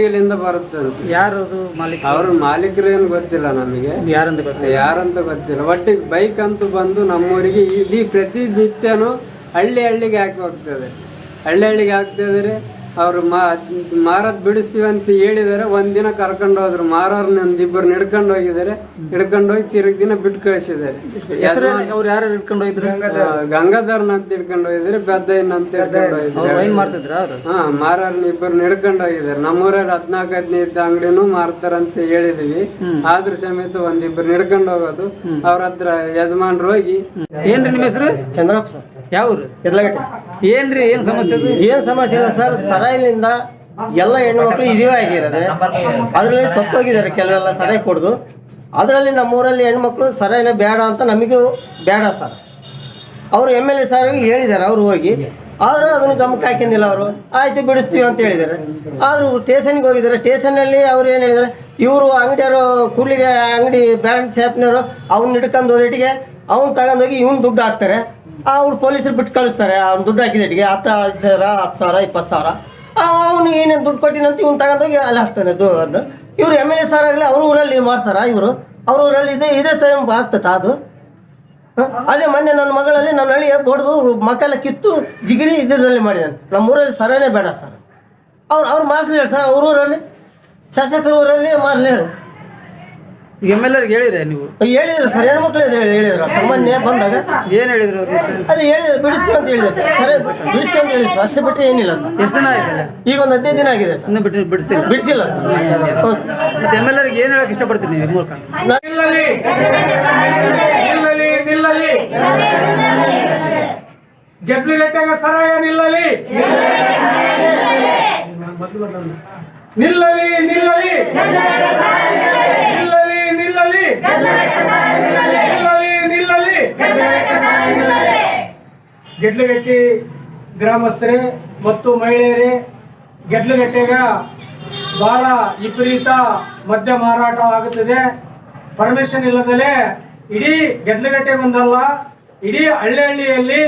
Speaker 7: ಎಲ್ಲಿಂದ ಬರುತ್ತೆ ಯಾರು
Speaker 5: ಯಾರದು ಮಾಲೀಕ?
Speaker 7: ಅವ್ರ ಮಾಲೀಕರು ಏನು ಗೊತ್ತಿಲ್ಲ ನಮಗೆ.
Speaker 5: ಯಾರಂತ ಗೊತ್ತಿಲ್ಲ?
Speaker 7: ಯಾರಂತ ಗೊತ್ತಿಲ್ಲ. ಒಟ್ಟಿಗೆ ಬೈಕ್ ಅಂತೂ ಬಂದು ನಮ್ಮೂರಿಗೆ ಇಲ್ಲಿ ಪ್ರತಿನಿತ್ಯನೂ ಹಳ್ಳಿ ಹಳ್ಳಿಗೆ ಹಾಕಿ ಹೋಗ್ತದೆ. ಹಳ್ಳಿ ಹಳ್ಳಿಗೆ ಹಾಕ್ತಿದ್ರೆ ಇದಾರೆ ಅವ್ರು ಮಾರದ್ ಬಿಡಿಸ್ತೀವಿ ಅಂತ ಹೇಳಿದಾರೆ ಒಂದಿನ ಕರ್ಕೊಂಡು ಹೋದ್ರು ಮಾರೋರ್ನ ಒಂದಿಬ್ಬರು ಹಿಡ್ಕೊಂಡು ಹೋಗಿದಾರೆ ಹಿಡ್ಕೊಂಡು ಹೋಗಿ ತಿರುಗ ದಿನ ಬಿಟ್ಟು ಕಳಿಸಿದ್ದಾರೆ.
Speaker 5: ಹೆಸರು ಅವ್ರು ಯಾರು ಇಟ್ಕೊಂಡು ಹೋಗಿದ್ರು
Speaker 7: ಗಂಗಾಧರ್ನ ಅಂತ ಹಿಡ್ಕೊಂಡು ಹೋಗಿದ್ರೆ ಬೆದ್ದಯ್ಯನ ಅಂತ ಹಿಡ್ಕೊಂಡು
Speaker 5: ಅವ್ರು
Speaker 7: ಹಾ ಮಾರರ್ನ ಇಬ್ಬರು ಹಿಡ್ಕೊಂಡು ಹೋಗಿದ್ದಾರೆ ನಮ್ಮೂರಲ್ಲಿ ಹದ್ನಾಲ್ಕು ಹದಿನೈದು ಅಂಗಡಿನೂ ಮಾರ್ತಾರಂತ ಹೇಳಿದೀವಿ. ಆದ್ರ ಸಮೇತ ಒಂದಿಬ್ಬರು ಹಿಡ್ಕೊಂಡು ಹೋಗೋದು ಅವ್ರ ಹತ್ರ ಯಜಮಾನ್ರು ಹೋಗಿ.
Speaker 5: ಏನ್ರಿ ನಿಮ್ಮ ಹೆಸರು?
Speaker 8: ಚಂದ್ರಪ್ಪ ಸರ್.
Speaker 5: ಯಾವ
Speaker 8: ಎದ್ಲಗಟ್ಟಿ
Speaker 5: ಏನ್ರಿ ಏನ್ ಸಮಸ್ಯೆ ಅದು?
Speaker 8: ಏನು ಸಮಸ್ಯೆ ಇಲ್ಲ ಸರ್ ಸರಾಯಿಲಿಂದ ಎಲ್ಲ ಹೆಣ್ಮಕ್ಳು ಇದೇ ಆಗಿರೋದೆ. ಅದರಲ್ಲಿ ಸತ್ತೋಗಿದ್ದಾರೆ ಕೆಲವೆಲ್ಲ ಸರಾಯಿ ಕೊಡ್ದು. ಅದರಲ್ಲಿ ನಮ್ಮೂರಲ್ಲಿ ಹೆಣ್ಮಕ್ಳು ಸರಾಯಿನ ಬೇಡ ಅಂತ ನಮಗೂ ಬೇಡ ಸರ್. ಅವರು ಎಂ ಎಲ್ ಎ ಸರ್ ಹೇಳಿದ್ದಾರೆ ಅವರು ಹೋಗಿ. ಆದರೂ ಅದನ್ನು ಗಮನಕ್ಕೆ ಹಾಕಿಂದಿಲ್ಲ ಅವರು. ಆಯ್ತು ಬಿಡಿಸ್ತೀವಿ ಅಂತ ಹೇಳಿದ್ದಾರೆ. ಆದರೂ ಸ್ಟೇಷನ್ಗೆ ಹೋಗಿದ್ದಾರೆ. ಸ್ಟೇಷನಲ್ಲಿ ಅವ್ರು ಏನು ಹೇಳಿದ್ದಾರೆ? ಇವರು ಅಂಗಡಿಯವರು ಕೂಡ್ಲಿಗೆ ಅಂಗಡಿ ಬ್ರ್ಯಾಂಡ್ ಶಾಪ್ನವರು ಅವ್ನ ಹಿಡ್ಕೊಂಡು ಹೋದಿಟ್ಟಿಗೆ ಅವ್ನು ತಗೊಂಡೋಗಿ ಇವ್ನು ದುಡ್ಡು ಹಾಕ್ತಾರೆ. ಅವ್ರು ಪೊಲೀಸರು ಬಿಟ್ಟು ಕಳಿಸ್ತಾರೆ, ಅವ್ನು ದುಡ್ಡು ಹಾಕಿದಟ್ಟಿಗೆ ಹತ್ತು ಹತ್ತು ಸಾವಿರ ಹತ್ತು ಸಾವಿರ, ಇಪ್ಪತ್ತು ಸಾವಿರ. ಅವನು ಏನೇನು ದುಡ್ಡು ಕೊಟ್ಟಿನಂತ ಇವ್ನು ತಗೊಂಡೋಗಿ ಅಲ್ಲಿ ಹಾಕ್ತಾನೆ ದು ಅದು ಇವರು ಎಂ ಎಲ್ ಎ ಸರ್ ಆಗಲಿ ಅವ್ರ ಊರಲ್ಲಿ ಮಾಡ್ತಾರ ಇವರು? ಅವ್ರ ಊರಲ್ಲಿ ಇದೆ ಇದೇ ಟೈಮ್ ಆಗ್ತದೆ ಅದು? ಅದೇ ಮೊನ್ನೆ ನನ್ನ ಮಗಳಲ್ಲಿ ನನ್ನ ಹಳ್ಳಿಯ ಬಡ್ದು ಮಕ್ಕಳ ಕಿತ್ತು ಜಿಗಿರಿ ಇದರಲ್ಲಿ ಮಾಡಿದ್ದಾನೆ ನಮ್ಮ ಊರಲ್ಲಿ ಸರನೇ ಬೇಡ ಸರ್ ಅವ್ರು ಅವ್ರು ಮಾರ್ಸ್ಲಿ ಹೇಳಿ ಸರ್ ಅವ್ರ ಊರಲ್ಲಿ ಶಾಸಕರ ಊರಲ್ಲಿ ಮಾರ್ಲಿ ಹೇಳಿ.
Speaker 5: ಎಂ ಎಲ್ ಆರ್ಗೆ ಹೇಳಿದ್ರೆ ನೀವು?
Speaker 8: ಹೇಳಿದ್ರು ಸರ್ ಹೆಣ್ಮಕ್ಳು ಹೇಳಿ ಹೇಳಿದ್ರು. ಸಾಮಾನ್ಯ ಮೊನ್ನೆ ಬಂದಾಗ
Speaker 5: ಏನ್ ಹೇಳಿದ್ರು ಅವ್ರು?
Speaker 8: ಅದೇ ಹೇಳಿದ್ರು ಬಿಡಿಸ್ತೀವಿ ಅಂತ ಹೇಳಿದ್ರು ಸರ್. ಸರಿ ಬಿಡಿಸ್ತೀವಿ ಅಂತ ಹೇಳಿದ್ರು. ಅಷ್ಟೇ ಬಿಟ್ಟರೆ ಏನಿಲ್ಲ ಸರ್.
Speaker 5: ಎಷ್ಟು ದಿನ ಆಗಿದೆ?
Speaker 8: ಈಗ ಒಂದು ಹದಿನೈದು ದಿನ ಆಗಿದೆ ಸರ್.
Speaker 5: ಇನ್ನು ಬಿಟ್ಟು ಬಿಡಿಸಿಲ್ಲ?
Speaker 8: ಬಿಡಿಸಿಲ್ಲ ಸರ್. ಹ್ಞೂ ಸರ್.
Speaker 5: ಮತ್ತೆ ಎಂ ಎಲ್ ಆರ್ಗೆ ಏನು ಹೇಳಕ್ ಇಷ್ಟಪಡ್ತೀನಿ ನೀವು ಈ ಮೂಲಕ?
Speaker 2: ನಿಲ್ಲಲಿ. ನಿಲ್ಲಲಿ ನಿಲ್ಲಲಿ. ಗೆದ್ಲುಗಟ್ಟೆಗ ಸರಾಯ ನಿಲ್ಲಲಿ ನಿಲ್ಲಲಿ. ನಿಲ್ಲಲಿ ನಿಲ್ಲಲಿ. ಗೆಡ್ಲಗಟ್ಟಿ ಗ್ರಾಮಸ್ಥರೇ ಮತ್ತು ಮಹಿಳೆಯರೇ, ಗೆಡ್ಲಗಟ್ಟೆಗ ಬಹಳ ವಿಪರೀತ ಮದ್ಯ ಮಾರಾಟ ಆಗುತ್ತದೆ ಪರ್ಮಿಷನ್ ಇಲ್ಲದಲೇ ಇಡೀ ಗೆಡ್ಲಗಟ್ಟೆ ಒಂದಲ್ಲ, ಇಡೀ ಹಳ್ಳಿ ಹಳ್ಳಿಯಲ್ಲಿ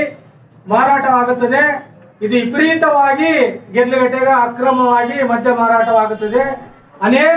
Speaker 2: ಮಾರಾಟ ಆಗುತ್ತದೆ. ಇದು ವಿಪರೀತವಾಗಿ ಗೆಡ್ಲಗಟ್ಟೆಗ ಅಕ್ರಮವಾಗಿ ಮದ್ಯ ಮಾರಾಟವಾಗುತ್ತದೆ. ಅನೇಕ